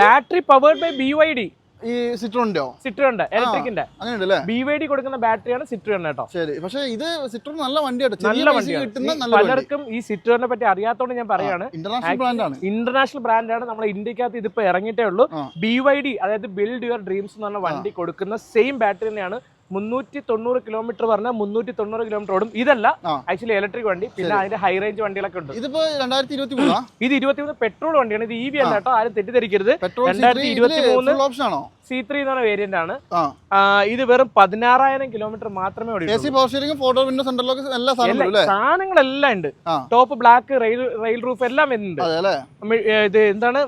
Battery powered by B Y D ഈ സിട്രോണിന്റെയോ സിട്രിയോണ്ട് ഇലക്ട്രിക്കിന്റെ അങ്ങനെയുണ്ടല്ലേ? ബി വൈ ഡി കൊടുക്കുന്ന ബാറ്ററിയാണ് സിട്രിയോൺ കേട്ടോ. ശരി പക്ഷേ ഇത് സിട്രോൺ നല്ല വണ്ടിയാണ്. നല്ല വണ്ടിയാണ് പലർക്കും ഈ സിട്രിയോനെ പറ്റി അറിയാത്തോണ്ട് ഞാൻ പറയാണ്. ഇന്റർനാഷണൽ ബ്രാൻഡാണ് ഇന്റർനാഷണൽ ബ്രാൻഡാണ് നമ്മുടെ ഇന്ത്യക്കകത്ത് ഇതിപ്പോ ഇറങ്ങിയിട്ടേ ഉള്ളൂ. ബി വൈ ഡി അതായത് ബിൽഡ് യുവർ ഡ്രീംസ് എന്ന് പറഞ്ഞ വണ്ടി കൊടുക്കുന്ന സെയിം ബാറ്ററി തന്നെയാണ്. മുന്നൂറ്റി തൊണ്ണൂറ് കിലോമീറ്റർ പറഞ്ഞാൽ മുന്നൂറ്റി തൊണ്ണൂറ് കിലോമീറ്റർ ഓടും. ഇതല്ല ആക്ച്വലി ഇലക്ട്രിക് വണ്ടി പിന്നെ അതിന്റെ ഹൈ റേഞ്ച് വണ്ടികളൊക്കെ ഉണ്ട്. ഇതിപ്പോ രണ്ടായിരത്തി ഇരുപത്തി മൂന്നാ ഇത് ഇരുപത്തി മൂന്ന് പെട്രോൾ വണ്ടിയാണ്. ഇത് ഇ വി അല്ല കേട്ടോ. ആരും തെറ്റിദ്ധരിക്കരുത്. രണ്ടായിരത്തി ഇരുപത്തി മൂന്ന് ഓപ്ഷൻ ആണോ? സി ത്രീ എന്ന് പറഞ്ഞ വേരിയന്റ് ആണ്. ഇത് വെറും പതിനാറായിരം കിലോമീറ്റർ മാത്രമേ സാധനങ്ങളെല്ലാം ഉണ്ട്. Top black rail rail roof എല്ലാം വരുന്നുണ്ട്. ഇത് എന്താണ്?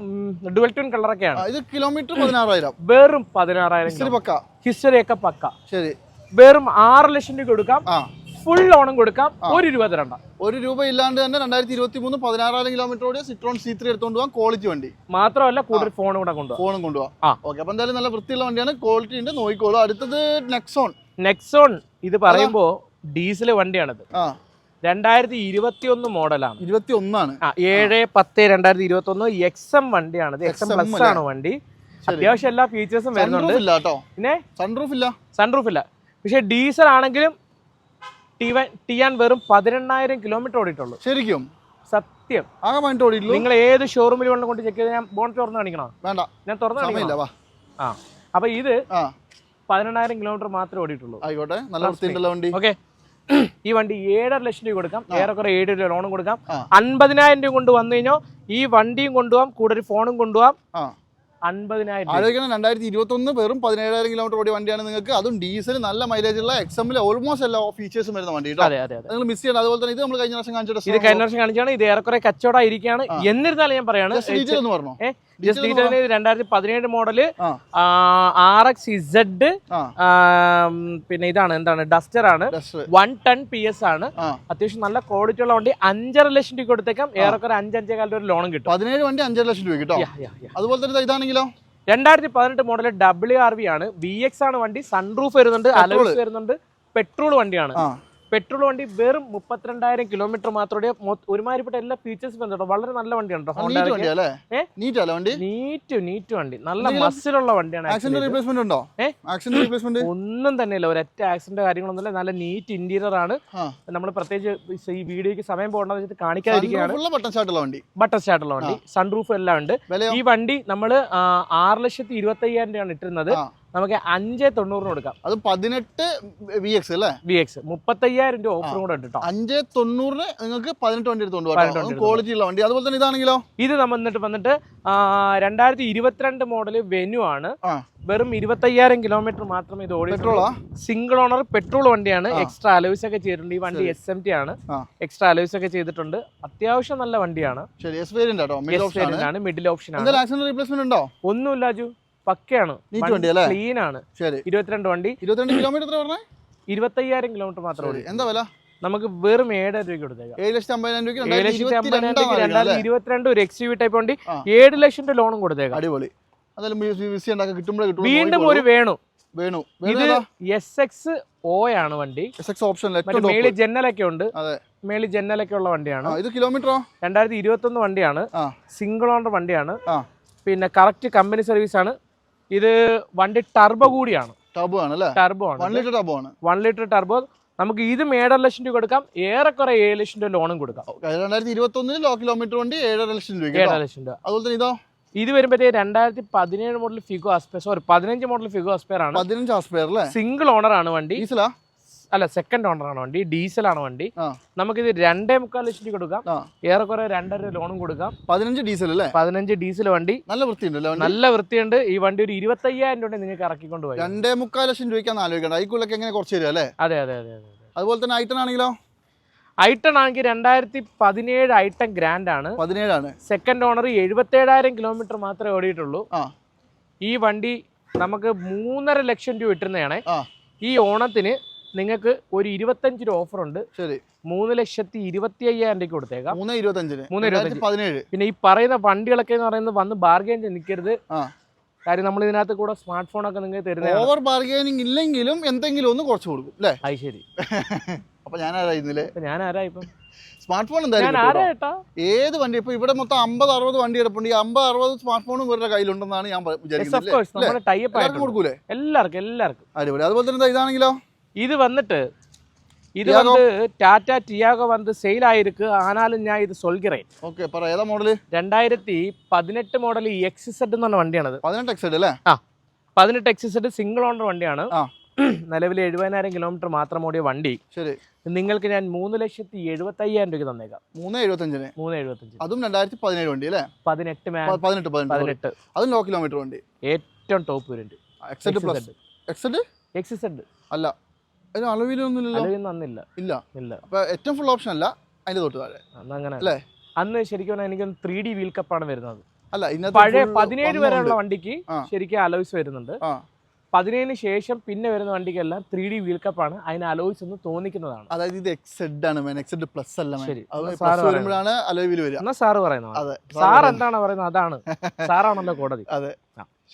ഡുവൽ ട്യൂൺ കളറൊക്കെയാണ് ഇത് കിലോമീറ്റർ പതിനാറായിരം. വെറും പതിനാറായിരം ഹിസ്റ്ററി ഒക്കെ പക്ക. ശരി. വെറും ആറ് ലക്ഷം രൂപ കൊടുക്കാം. ഫുൾ ലോണും കൊടുക്കാം. ഒരു രൂപ തരണ്ട. ഒരു രൂപ ഇല്ലാണ്ട് തന്നെ രണ്ടായിരത്തി ഇരുപത്തി മൂന്ന് പതിനാറായിരം കിലോമീറ്റർ ഓടിയ സിട്രോൺ സി ത്രീ എടുത്തുകൊണ്ട് പോകാൻ ക്വാളിറ്റി വണ്ടി. മാത്രമല്ല കൂടുതൽ ഫോണും കൂടെ കൊണ്ടുപോകാം ഫോണും കൊണ്ടുപോകാം. ഓക്കെ അപ്പൊ എന്തായാലും നല്ല വൃത്തിയുള്ള വണ്ടിയാണ്. ക്വാളിറ്റി ഉണ്ട്. നോക്കിക്കോളൂ. അടുത്തത് നെക്സോൺ നെക്സോൺ ഇത് പറയുമ്പോ ഡീസൽ വണ്ടിയാണിത്. രണ്ടായിരത്തി ഇരുപത്തി ഒന്ന് മോഡലാണ്. ഇരുപത്തി ഒന്നാണ് ഏഴ് പത്ത് രണ്ടായിരത്തി ഇരുപത്തി ഒന്ന് എക്സ് എം വണ്ടിയാണിത് എക്സ് എം പ്ലസ് ആണ് വണ്ടി. അത്യാവശ്യം എല്ലാ ഫീച്ചേഴ്സും വരുന്നുണ്ട്. പിന്നെ സൺറൂഫ് ഇല്ല? സൺറൂഫ് ഇല്ല. പക്ഷെ ഡീസൽ ആണെങ്കിലും ടിയാൻ വെറും പതിനെണ്ണായിരം കിലോമീറ്റർ ഓടിയിട്ടുള്ളൂ. ശരിക്കും? സത്യം. ആകെ ഓടിയിട്ടുള്ളൂ? നിങ്ങൾ ഏത് ഷോറൂമിൽ വേണം കൊണ്ട് ചെക്ക് ചെയ്ത് ഞാൻ ബോണറ്റ് തുറന്ന് കാണിക്കണോ? വേണ്ട. ഞാൻ തുറന്ന് സമയമില്ല വാ. ആ. അപ്പൊ ഇത് പതിനെണ്ണായിരം കിലോമീറ്റർ മാത്രമേ ഓടിയിട്ടുള്ളൂ. ആയിക്കോട്ടെ. നല്ല വണ്ടി. ഓക്കെ ഈ വണ്ടി ഏഴര ലക്ഷം രൂപ കൊടുക്കാം. ഏറെക്കുറെ ഏഴ് രൂപ ലോണും കൊടുക്കാം. അൻപതിനായിരം രൂപ കൊണ്ട് വന്നു കഴിഞ്ഞാൽ ഈ വണ്ടിയും കൊണ്ടുപോകാം കൂടെ ഒരു ഫോണും കൊണ്ടുപോകാം അൻപതിനായിരം. ആലോചിക്കണം രണ്ടായിരത്തി ഇരുപത്തി ഒന്ന് വെറും പതിനേഴായിരം കിലോമീറ്റർ ഓടിയ വണ്ടിയാണ് നിങ്ങൾക്ക്. അതും ഡീസൽ നല്ല മൈലേജ് ഉള്ള എക്സമിൽ ഓൾമോസ്റ്റ് എല്ലാ ഫീച്ചേഴ്സും വരുന്ന വണ്ടി നിങ്ങൾ മിസ് ചെയ്യണം അതുപോലെ തന്നെ ഇത് നമ്മൾ കഴിഞ്ഞ ഇത് കാണിച്ചിട്ട് കഴിഞ്ഞ വർഷം കാണിച്ചാണ് ഇത് ഏറെക്കുറെ കച്ചവടമായിരിക്കുകയാണ് എന്നിരുന്നാലും ഞാൻ പറയാണ് ഡീറ്റെയിൽ എന്ന് പറഞ്ഞോ. ജസ്റ്റ് ഡീറ്റെയിൽ രണ്ടായിരത്തി പതിനേഴ് മോഡൽ ആർ എക്സ് ഇസഡ് പിന്നെ ഇതാണ് എന്താണ് ഡസ്റ്റർ ആണ്. വൺ ടൺ പി എസ് ആണ്. അത്യാവശ്യം നല്ല ക്വാളിറ്റി ഉള്ള വണ്ടി. അഞ്ചര ലക്ഷം രൂപ കൊടുത്തേക്കാം. ഏറെക്കുറെ അഞ്ചഞ്ചേ കാലത്ത് ഒരു ലോണും കിട്ടും. പതിനേഴ് വണ്ടി അഞ്ചര ലക്ഷം രൂപ കേട്ടോ. അതുപോലെ തന്നെ ഇതാണെങ്കിലോ? രണ്ടായിരത്തി പതിനെട്ട് മോഡൽ ഡബ്ല്യു ആർ വി ആണ്. വി എക്സ് ആണ് വണ്ടി. സൺറൂഫ് വരുന്നുണ്ട്. അലോസ് വരുന്നുണ്ട്. പെട്രോൾ വണ്ടിയാണ്. പെട്രോൾ വണ്ടി വെറും മുപ്പത്തിരണ്ടായിരം കിലോമീറ്റർ മാത്രമേ ഒരുമാതിരിപ്പെട്ട എല്ലാ ഫീച്ചേഴ്സും വരുന്നുണ്ട് വളരെ നല്ല വണ്ടിയാണ് നീറ്റ്? നീറ്റ് വണ്ടി? നല്ല മസിലുള്ള വണ്ടിയാണ് റീപ്ലേസ്മെന്റ് ഉണ്ടോ? റീപ്ലേസ്മെന്റ് ഒന്നും തന്നെയില്ല. ഒരൊറ്റ ആക്സിഡന്റ് കാര്യങ്ങളൊന്നുമില്ല. നല്ല നീറ്റ് ഇന്റീരിയർ ആണ്. നമ്മൾ പ്രത്യേകിച്ച് ഈ വീഡിയോക്ക് സമയം പോകണ്ടെന്ന് വെച്ചിട്ട് കാണിക്കാതിരിക്കുകയാണ്. ബട്ടൺ സ്റ്റാർട്ടുള്ള വണ്ടി. ബട്ടർ സ്റ്റാർട്ടുള്ള വണ്ടി. സൺറൂഫ് എല്ലാം ഉണ്ട്. ഈ വണ്ടി നമ്മൾ ആറ് ലക്ഷത്തി ഇരുപത്തി അയ്യായിരം രൂപയാണ് ഇട്ടിരുന്നത്. നമുക്ക് അഞ്ച് തൊണ്ണൂറിന് കൊടുക്കാം. അത് പതിനെട്ട് വി എക്സ് അല്ലേ? വി എക്സ് മുപ്പത്തയ്യായിരം രൂപ ഓഫറും കൂടെ ഉണ്ട് കേട്ടോ അഞ്ച് തൊണ്ണൂറിന് നിങ്ങൾക്ക് പതിനെട്ട് വണ്ടി എടുത്തോണ്ട് കൊണ്ടുപോകാം പോകാം ക്വാളിറ്റി ഉള്ള വണ്ടി. അതുപോലെ തന്നെ ഇതാണെങ്കിലോ? ഇത് നമ്മൾ വന്നിട്ട് വന്നിട്ട് രണ്ടായിരത്തി ഇരുപത്തിരണ്ട് മോഡൽ വെനു ആണ്. വെറും ഇരുപത്തയ്യായിരം കിലോമീറ്റർ മാത്രമേ ഇത് ഓടി പെട്രോളാ സിംഗിൾ ഓണർ പെട്രോൾ വണ്ടിയാണ്. എക്സ്ട്രാ അലോയ്സ് ഒക്കെ ചെയ്തിട്ടുണ്ട്. ഈ വണ്ടി എസ് എം ടി ആണ്. എക്സ്ട്രാ അലോയ്സ് ഒക്കെ ചെയ്തിട്ടുണ്ട്. അത്യാവശ്യം നല്ല വണ്ടിയാണ്. മിഡിൽ ഓപ്ഷൻ ആണ്. ഒന്നുമില്ല അജു. പക്കയാണ്? ക്ലീൻ ആണ് ഇരുപത്തിരണ്ട് വണ്ടി. ഇരുപത്തിരണ്ട് കിലോമീറ്റർ ഇരുപത്തയ്യായിരം കിലോമീറ്റർ മാത്രമേ എന്താ വില? നമുക്ക് വെറും ഏഴായിരം രൂപ കൊടുത്തേക്കാം. ഏഴ് ലക്ഷത്തി അമ്പതിനായിരം രൂപയ്ക്ക് രണ്ടായിരത്തി ഇരുപത്തിരണ്ട് ഒരു എക്സ് യു ടൈപ്പ് വണ്ടി. ഏഴ് ലക്ഷം രൂപ ലോണും കൊടുത്തേക്കാം. അടിപൊളി. വീണ്ടും ഒരു വേണു. വേണു. ഇത് എസ് എക്സ് ഒ ആണ് വണ്ടി. എസ് എക്സ് ഓപ്ഷൻ മേളി മേളിൽ top. ഉണ്ട്. അതെ. മേളിൽ ജന്നലൊക്കെ ഉള്ള വണ്ടിയാണ്. ഇത് കിലോമീറ്ററോ രണ്ടായിരത്തി ഇരുപത്തി ഒന്ന് വണ്ടിയാണ് സിംഗിൾ ഓണർ വണ്ടിയാണ്. പിന്നെ കറക്റ്റ് കമ്പനി സർവീസ് ആണ്. ഇത് വണ്ടി ടർബോ കൂടിയാണ്. ടർബോ ആണ് അല്ലേ? ടർബോ വൺ ആണ് ലിറ്റർ ടർബോ ആണ്. വൺ ലിറ്റർ ടർബോ നമുക്ക് ഇതും ഏഴര ലക്ഷം രൂപ കൊടുക്കാം. ഏറെക്കുറെ ഏഴ് ലക്ഷം രൂപ ലോണും കൊടുക്കാം. രണ്ടായിരത്തി ഇരുപത്തി ഒന്നിന് ലോ കിലോമീറ്റർ വണ്ടി ഏഴര ലക്ഷം രൂപ ഏഴര ലക്ഷം രൂപ. അതുപോലെ തന്നെ ഇതോ? ഇത് വരുമ്പോഴത്തേ രണ്ടായിരത്തി പതിനേഴ് മോഡൽ ഫിഗോ അസ്പെയർ സോറി പതിനഞ്ച് മോഡൽ ഫിഗോ അസ്പെയർ ആണ്. പതിനഞ്ച് അസ്പെയർ അല്ലേ? സിംഗിൾ ഓണർ ആണ് വണ്ടി. ഡീസലാ അല്ല സെക്കൻഡ് ഓണർ ആണ് വണ്ടി ഡീസൽ ആണ് വണ്ടി. നമുക്ക് നമുക്കിത് രണ്ടേ മുക്കാൽ ലക്ഷം രൂപ കൊടുക്കാം. ഏറെക്കുറെ രണ്ടര ലോണും കൊടുക്കാം. പതിനഞ്ച് ഡീസൽ അല്ലേ? പതിനഞ്ച് ഡീസൽ വണ്ടി. നല്ല വൃത്തിയുണ്ട് നല്ല വൃത്തിയുണ്ട്. ഈ വണ്ടി ഒരു ഇരുപത്തയ്യായിരം രൂപ നിങ്ങൾക്ക് ഇറക്കിക്കൊണ്ട് പോയി. രണ്ടേ മുക്കാൽ ലക്ഷം രൂപയ്ക്കാണ് ആലോചിക്കേണ്ടത് അതിക്കുള്ള എങ്ങനെ കുറച്ച് തരും അല്ലേ? അതെ അതെ അതെ അതെ അതുപോലെ തന്നെ ഐറ്റൺ ആണെങ്കിലോ? ഐട്ടൺ ആണെങ്കിൽ രണ്ടായിരത്തി പതിനേഴ് ഐട്ടൺ ഗ്രാൻഡ് ആണ്. പതിനേഴാണ്. സെക്കൻഡ് ഓണർ എഴുപത്തേഴായിരം കിലോമീറ്റർ മാത്രമേ ഓടിയിട്ടുള്ളൂ. ഈ വണ്ടി നമുക്ക് മൂന്നര ലക്ഷം രൂപ ഇട്ടുന്നതാണ് ഈ ഓണത്തിന് നിങ്ങൾക്ക് ഒരു ഇരുപത്തഞ്ച് രൂപ ഓഫർ ഉണ്ട്. ശരി. മൂന്ന് ലക്ഷത്തി ഇരുപത്തി അയ്യായിരം രൂപയ്ക്ക് കൊടുത്തേക്കാം. മൂന്ന് ഇരുപത്തഞ്ചിന്. മൂന്ന് രണ്ടായിരത്തി പതിനേഴ്. പിന്നെ ഈ പറയുന്ന വണ്ടികളൊക്കെ എന്ന് പറയുന്നത് വന്ന് ബാർഗെയിൻ നിൽക്കരുത്. കാര്യം നമ്മൾ ഇതിനകത്ത് കൂടെ സ്മാർട്ട് ഫോൺ ഒക്കെ നിങ്ങൾക്ക് തരുന്നതാണ്. ഓവർ ബാർഗെയിനിങ് ഇല്ലെങ്കിലും എന്തെങ്കിലും ഒന്ന് കുറച്ച് കൊടുക്കും അല്ലേ? അത് ശരി. അപ്പൊ ഞാൻ ഞാനാരായി ഇപ്പൊ ഞാൻ ആരാ ഇപ്പം? സ്മാർട്ട് ഫോൺ എന്തായാലും ആരാ. ഏത് വണ്ടി? ഇപ്പൊ ഇവിടെ മൊത്തം അമ്പത് അറുപത് വണ്ടി എടുപ്പുണ്ട് ഈ അമ്പത് അറുപത് സ്മാർട്ട് ഫോണും ഇവരുടെ കയ്യിലുണ്ടെന്നാണ് ഞാൻ വിചാരിക്കുന്നത് എല്ലാവർക്കും കൊടുക്കൂലേ? എല്ലാവർക്കും എല്ലാവർക്കും. അടിപൊളി. അതുപോലെ തന്നെ ഇതാണെങ്കിലോ? இது வந்துட்டு இது Tiago. வந்து டாடா டியாகோ வந்து சேல் ஆயிருக்கு ஆனாலும் ഞാൻ ഇത് சொல்கிறேன் ഓക്കെ പറ ഏതാ മോഡല് രണ്ടായിരത്തി പതിനെട്ട് മോഡൽ എക്സ് സെഡ് എന്ന് പറഞ്ഞ വണ്ടിയാണത് പതിനെട്ട് എക്സൈഡ് അല്ലേ ആ പതിനെട്ട് എക്സ് സെഡ് സിംഗിൾ ഓണർ വണ്ടിയാണ് ആ നിലവിൽ എഴുപതിനായിരം കിലോമീറ്റർ മാത്രം ഓടിയ വണ്ടി ശരി നിങ്ങൾക്ക് ഞാൻ മൂന്ന് ലക്ഷത്തി എഴുപത്തി അയ്യായിരം രൂപയ്ക്ക് തന്നേക്കാം മൂന്ന് എഴുപത്തഞ്ചിന് മൂന്ന് എഴുപത്തഞ്ച് അതും രണ്ടായിരത്തി പതിനേഴ് വണ്ടി അല്ലേ പതിനെട്ട് മാ പ- പതിനെട്ട് പതിനെട്ട് പതിനെട്ട് അതും ലോ കിലോമീറ്റർ വണ്ടി ഏറ്റവും ടോപ്പ് വരുന്നുണ്ട് Exide plus Exide X Z അല്ല അതിന് ഇല്ല. ഇല്ല. അപ്പൊ ഏറ്റവും ഫുൾ ഓപ്ഷൻ അല്ല അതിന്റെ തൊട്ട് താഴെ. അന്ന് അങ്ങനെ അല്ലേ? അന്ന് ശരിക്കും എനിക്ക് ത്രീ ഡി വീൽ കപ്പാണ് വരുന്നത്. അല്ല ഇന്നത്തെ പഴയ full പതിനേഴ്. വരെയുള്ള വണ്ടിക്ക് ആ. ശരിക്കും അലോയ്സ് വരുന്നുണ്ട്. ആ. പതിനേഴിന് ശേഷം പിന്നെ വരുന്ന വണ്ടിക്കെല്ലാം ത്രീ ഡി വീൽ കപ്പാണ് അതിന് അലോയ്സ് എന്ന് തോന്നിക്കുന്നതാണ്. അതായത് ഇത് എക്സെഡ് ആണ് മാൻ എക്സെഡ് പ്ലസ് അല്ല മാൻ ശരി. അത് എന്നാ പ്ലസ് സാറ് വരുമ്പോഴാണ് അലോവിൽ വരിക. എന്നാ സാറ് പറയുന്നത്? അതെ. സാർ എന്താണ് പറയുന്നത്? അതാണ്. സാറാണല്ലോ കോടതി. അതെ.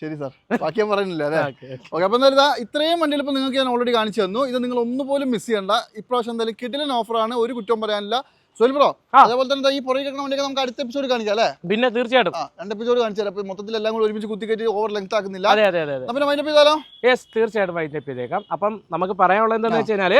ശരി സാർ ബാക്കി ഞാൻ പറയുന്നില്ല അതെ ഓക്കേ, അപ്പം എന്തായാലും ഇതാ ഇത്രയും വണ്ടിയിൽ ഇപ്പോൾ നിങ്ങൾക്ക് ഞാൻ ഓൾറെഡി കാണിച്ചു തന്നു. ഇത് നിങ്ങൾ ഒന്നുപോലും മിസ് ചെയ്യണ്ട. ഇപ്രാവശ്യം എന്തായാലും കിഡിലൻ ഓഫറാണ് ഒരു കുറ്റം പറയാനില്ല. സോൽബ്രോ ബ്രോ അതേപോലെ തന്നെ ഈ പുറകെ കിടക്കുന്ന വണ്ടിയൊക്കെ നമുക്ക് അടുത്ത എപ്പിസോഡ് കാണിക്കാം അല്ലേ? പിന്നെ തീർച്ചയായിട്ടും. രണ്ട് എപ്പിസോഡ് കാണിച്ചാൽ അപ്പോൾ മൊത്തത്തിൽ എല്ലാം കൂടി ഒരുമിച്ച് കുത്തി കയറ്റി ഓവർ ലെങ്ത് ആക്കുന്നില്ല. അതെ അതെ അതെ അപ്പം വൈൻഡപ്പ് ചെയ്താലോ? യെസ് തീർച്ചയായിട്ടും വൈൻഡപ്പ് ചെയ്തേക്കാം. അപ്പം നമുക്ക് പറയാനുള്ളത് എന്താണെന്ന് വെച്ച് കഴിഞ്ഞാൽ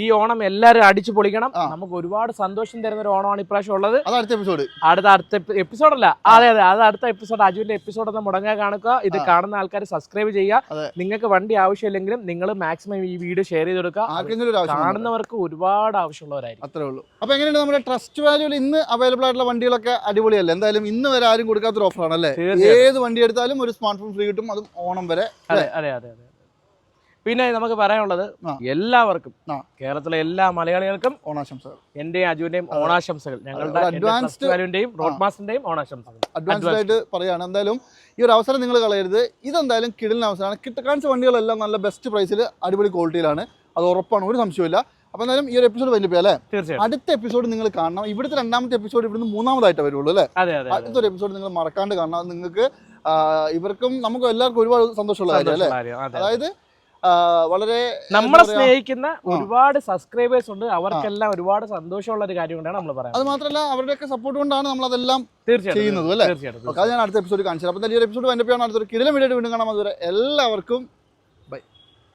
ഈ ഓണം എല്ലാവരും അടിച്ചു പൊളിക്കണം. നമുക്ക് ഒരുപാട് സന്തോഷം തരുന്ന ഒരു ഓണമാണ് ഇപ്രാവശ്യം ഉള്ളത്. അടുത്ത എപ്പിസോഡ് അടുത്ത അടുത്ത എപ്പിസോഡല്ല അതെ അതെ. അത് അടുത്ത എപ്പിസോഡ് അജുവിന്റെ എപ്പിസോഡ് ഒന്ന് മുടങ്ങാൻ കാണുക. ഇത് കാണുന്ന ആൾക്കാർ സബ്സ്ക്രൈബ് ചെയ്യുക. നിങ്ങൾക്ക് വണ്ടി ആവശ്യമില്ലെങ്കിലും നിങ്ങൾ മാക്സിമം ഈ വീഡിയോ ഷെയർ ചെയ്ത് കൊടുക്കുക. കാണുന്നവർക്ക് ഒരുപാട് ആവശ്യമുള്ളവരായിരിക്കും. അത്രേ ഉള്ളൂ. അപ്പോൾ എങ്ങനെയാണ് നമ്മുടെ ട്രസ്റ്റ് വാല്യൂവിൽ ഇന്ന് അവൈലബിൾ ആയിട്ടുള്ള വണ്ടികളൊക്കെ അടിപൊളിയല്ലേ? എന്തായാലും ഇന്ന് വരെ ആരും കൊടുക്കാത്തൊരു ഓഫറാണ് അല്ലേ ഏത് വണ്ടി എടുത്താലും ഒരു സ്മാർട്ട് ഫോൺ ഫ്രീ കിട്ടും. അതും ഓണം വരെ അതെ അതെ അതെ. പിന്നെ നമുക്ക് പറയാനുള്ളത് എല്ലാവർക്കും കേരളത്തിലെ എല്ലാ മലയാളികൾക്കും ഓണാശംസകൾ. എന്റെയും അജുവിന്റെയും ഓണാശംസകൾ. ഞങ്ങളുടെ റോഡ് മാസ്റ്ററിന്റെയും ഓണാശംസകൾ. അഡ്വാൻസ്ഡ് ആയിട്ട് പറയാണ് എന്തായാലും ഈ ഒരു അവസരം നിങ്ങൾ കളയരുത്. ഇതെന്തായാലും കിടലിന് അവസരമാണ്. കിട്ടക്കാൻസ് വണ്ടികളെല്ലാം നല്ല ബെസ്റ്റ് പ്രൈസിൽ അടിപൊളി ക്വാളിറ്റിയിലാണ് അത് ഉറപ്പാണ്. ഒരു സംശയമില്ല അപ്പോൾ എന്തായാലും ഈ ഒരു എപ്പിസോഡ് വലിയ അല്ലേ തീർച്ചയായും അടുത്ത എപ്പിസോഡ് നിങ്ങൾ കാണണം. ഇവിടുത്തെ രണ്ടാമത്തെ എപ്പിസോഡ് ഇവിടുന്ന് മൂന്നാമതായിട്ട് വരുള്ളൂ അല്ലേ? അടുത്തൊരു എപ്പിസോഡ് നിങ്ങൾ മറക്കാണ്ട് കാണണം. നിങ്ങൾക്ക് ഇവർക്കും നമുക്കും എല്ലാവർക്കും ഒരുപാട് സന്തോഷമുള്ള കാര്യം. അല്ലേ. അതായത് വളരെ നമ്മളെ സ്നേഹിക്കുന്ന ഒരുപാട് സബ്സ്ക്രൈബേഴ്സ് ഉണ്ട്. അവർക്കെല്ലാം ഒരുപാട് സന്തോഷമുള്ള ഒരു കാര്യം കൊണ്ടാണ് നമ്മൾ പറയുന്നത്. അത് മാത്രമല്ല അവരുടെയൊക്കെ സപ്പോർട്ട് കൊണ്ടാണ് നമ്മൾ അതെല്ലാം തീർച്ചയായിട്ടും? തീർച്ചയായിട്ടും അത് ഞാൻ അടുത്ത എപ്പിസോഡ് കാണിച്ചത് അപ്പൊ ഈ എപ്പിസോഡ് എന്റെ അടുത്തൊരു കിടിലം വീഡിയോ വീണ്ടും കാണാം. അതുവരെ എല്ലാവർക്കും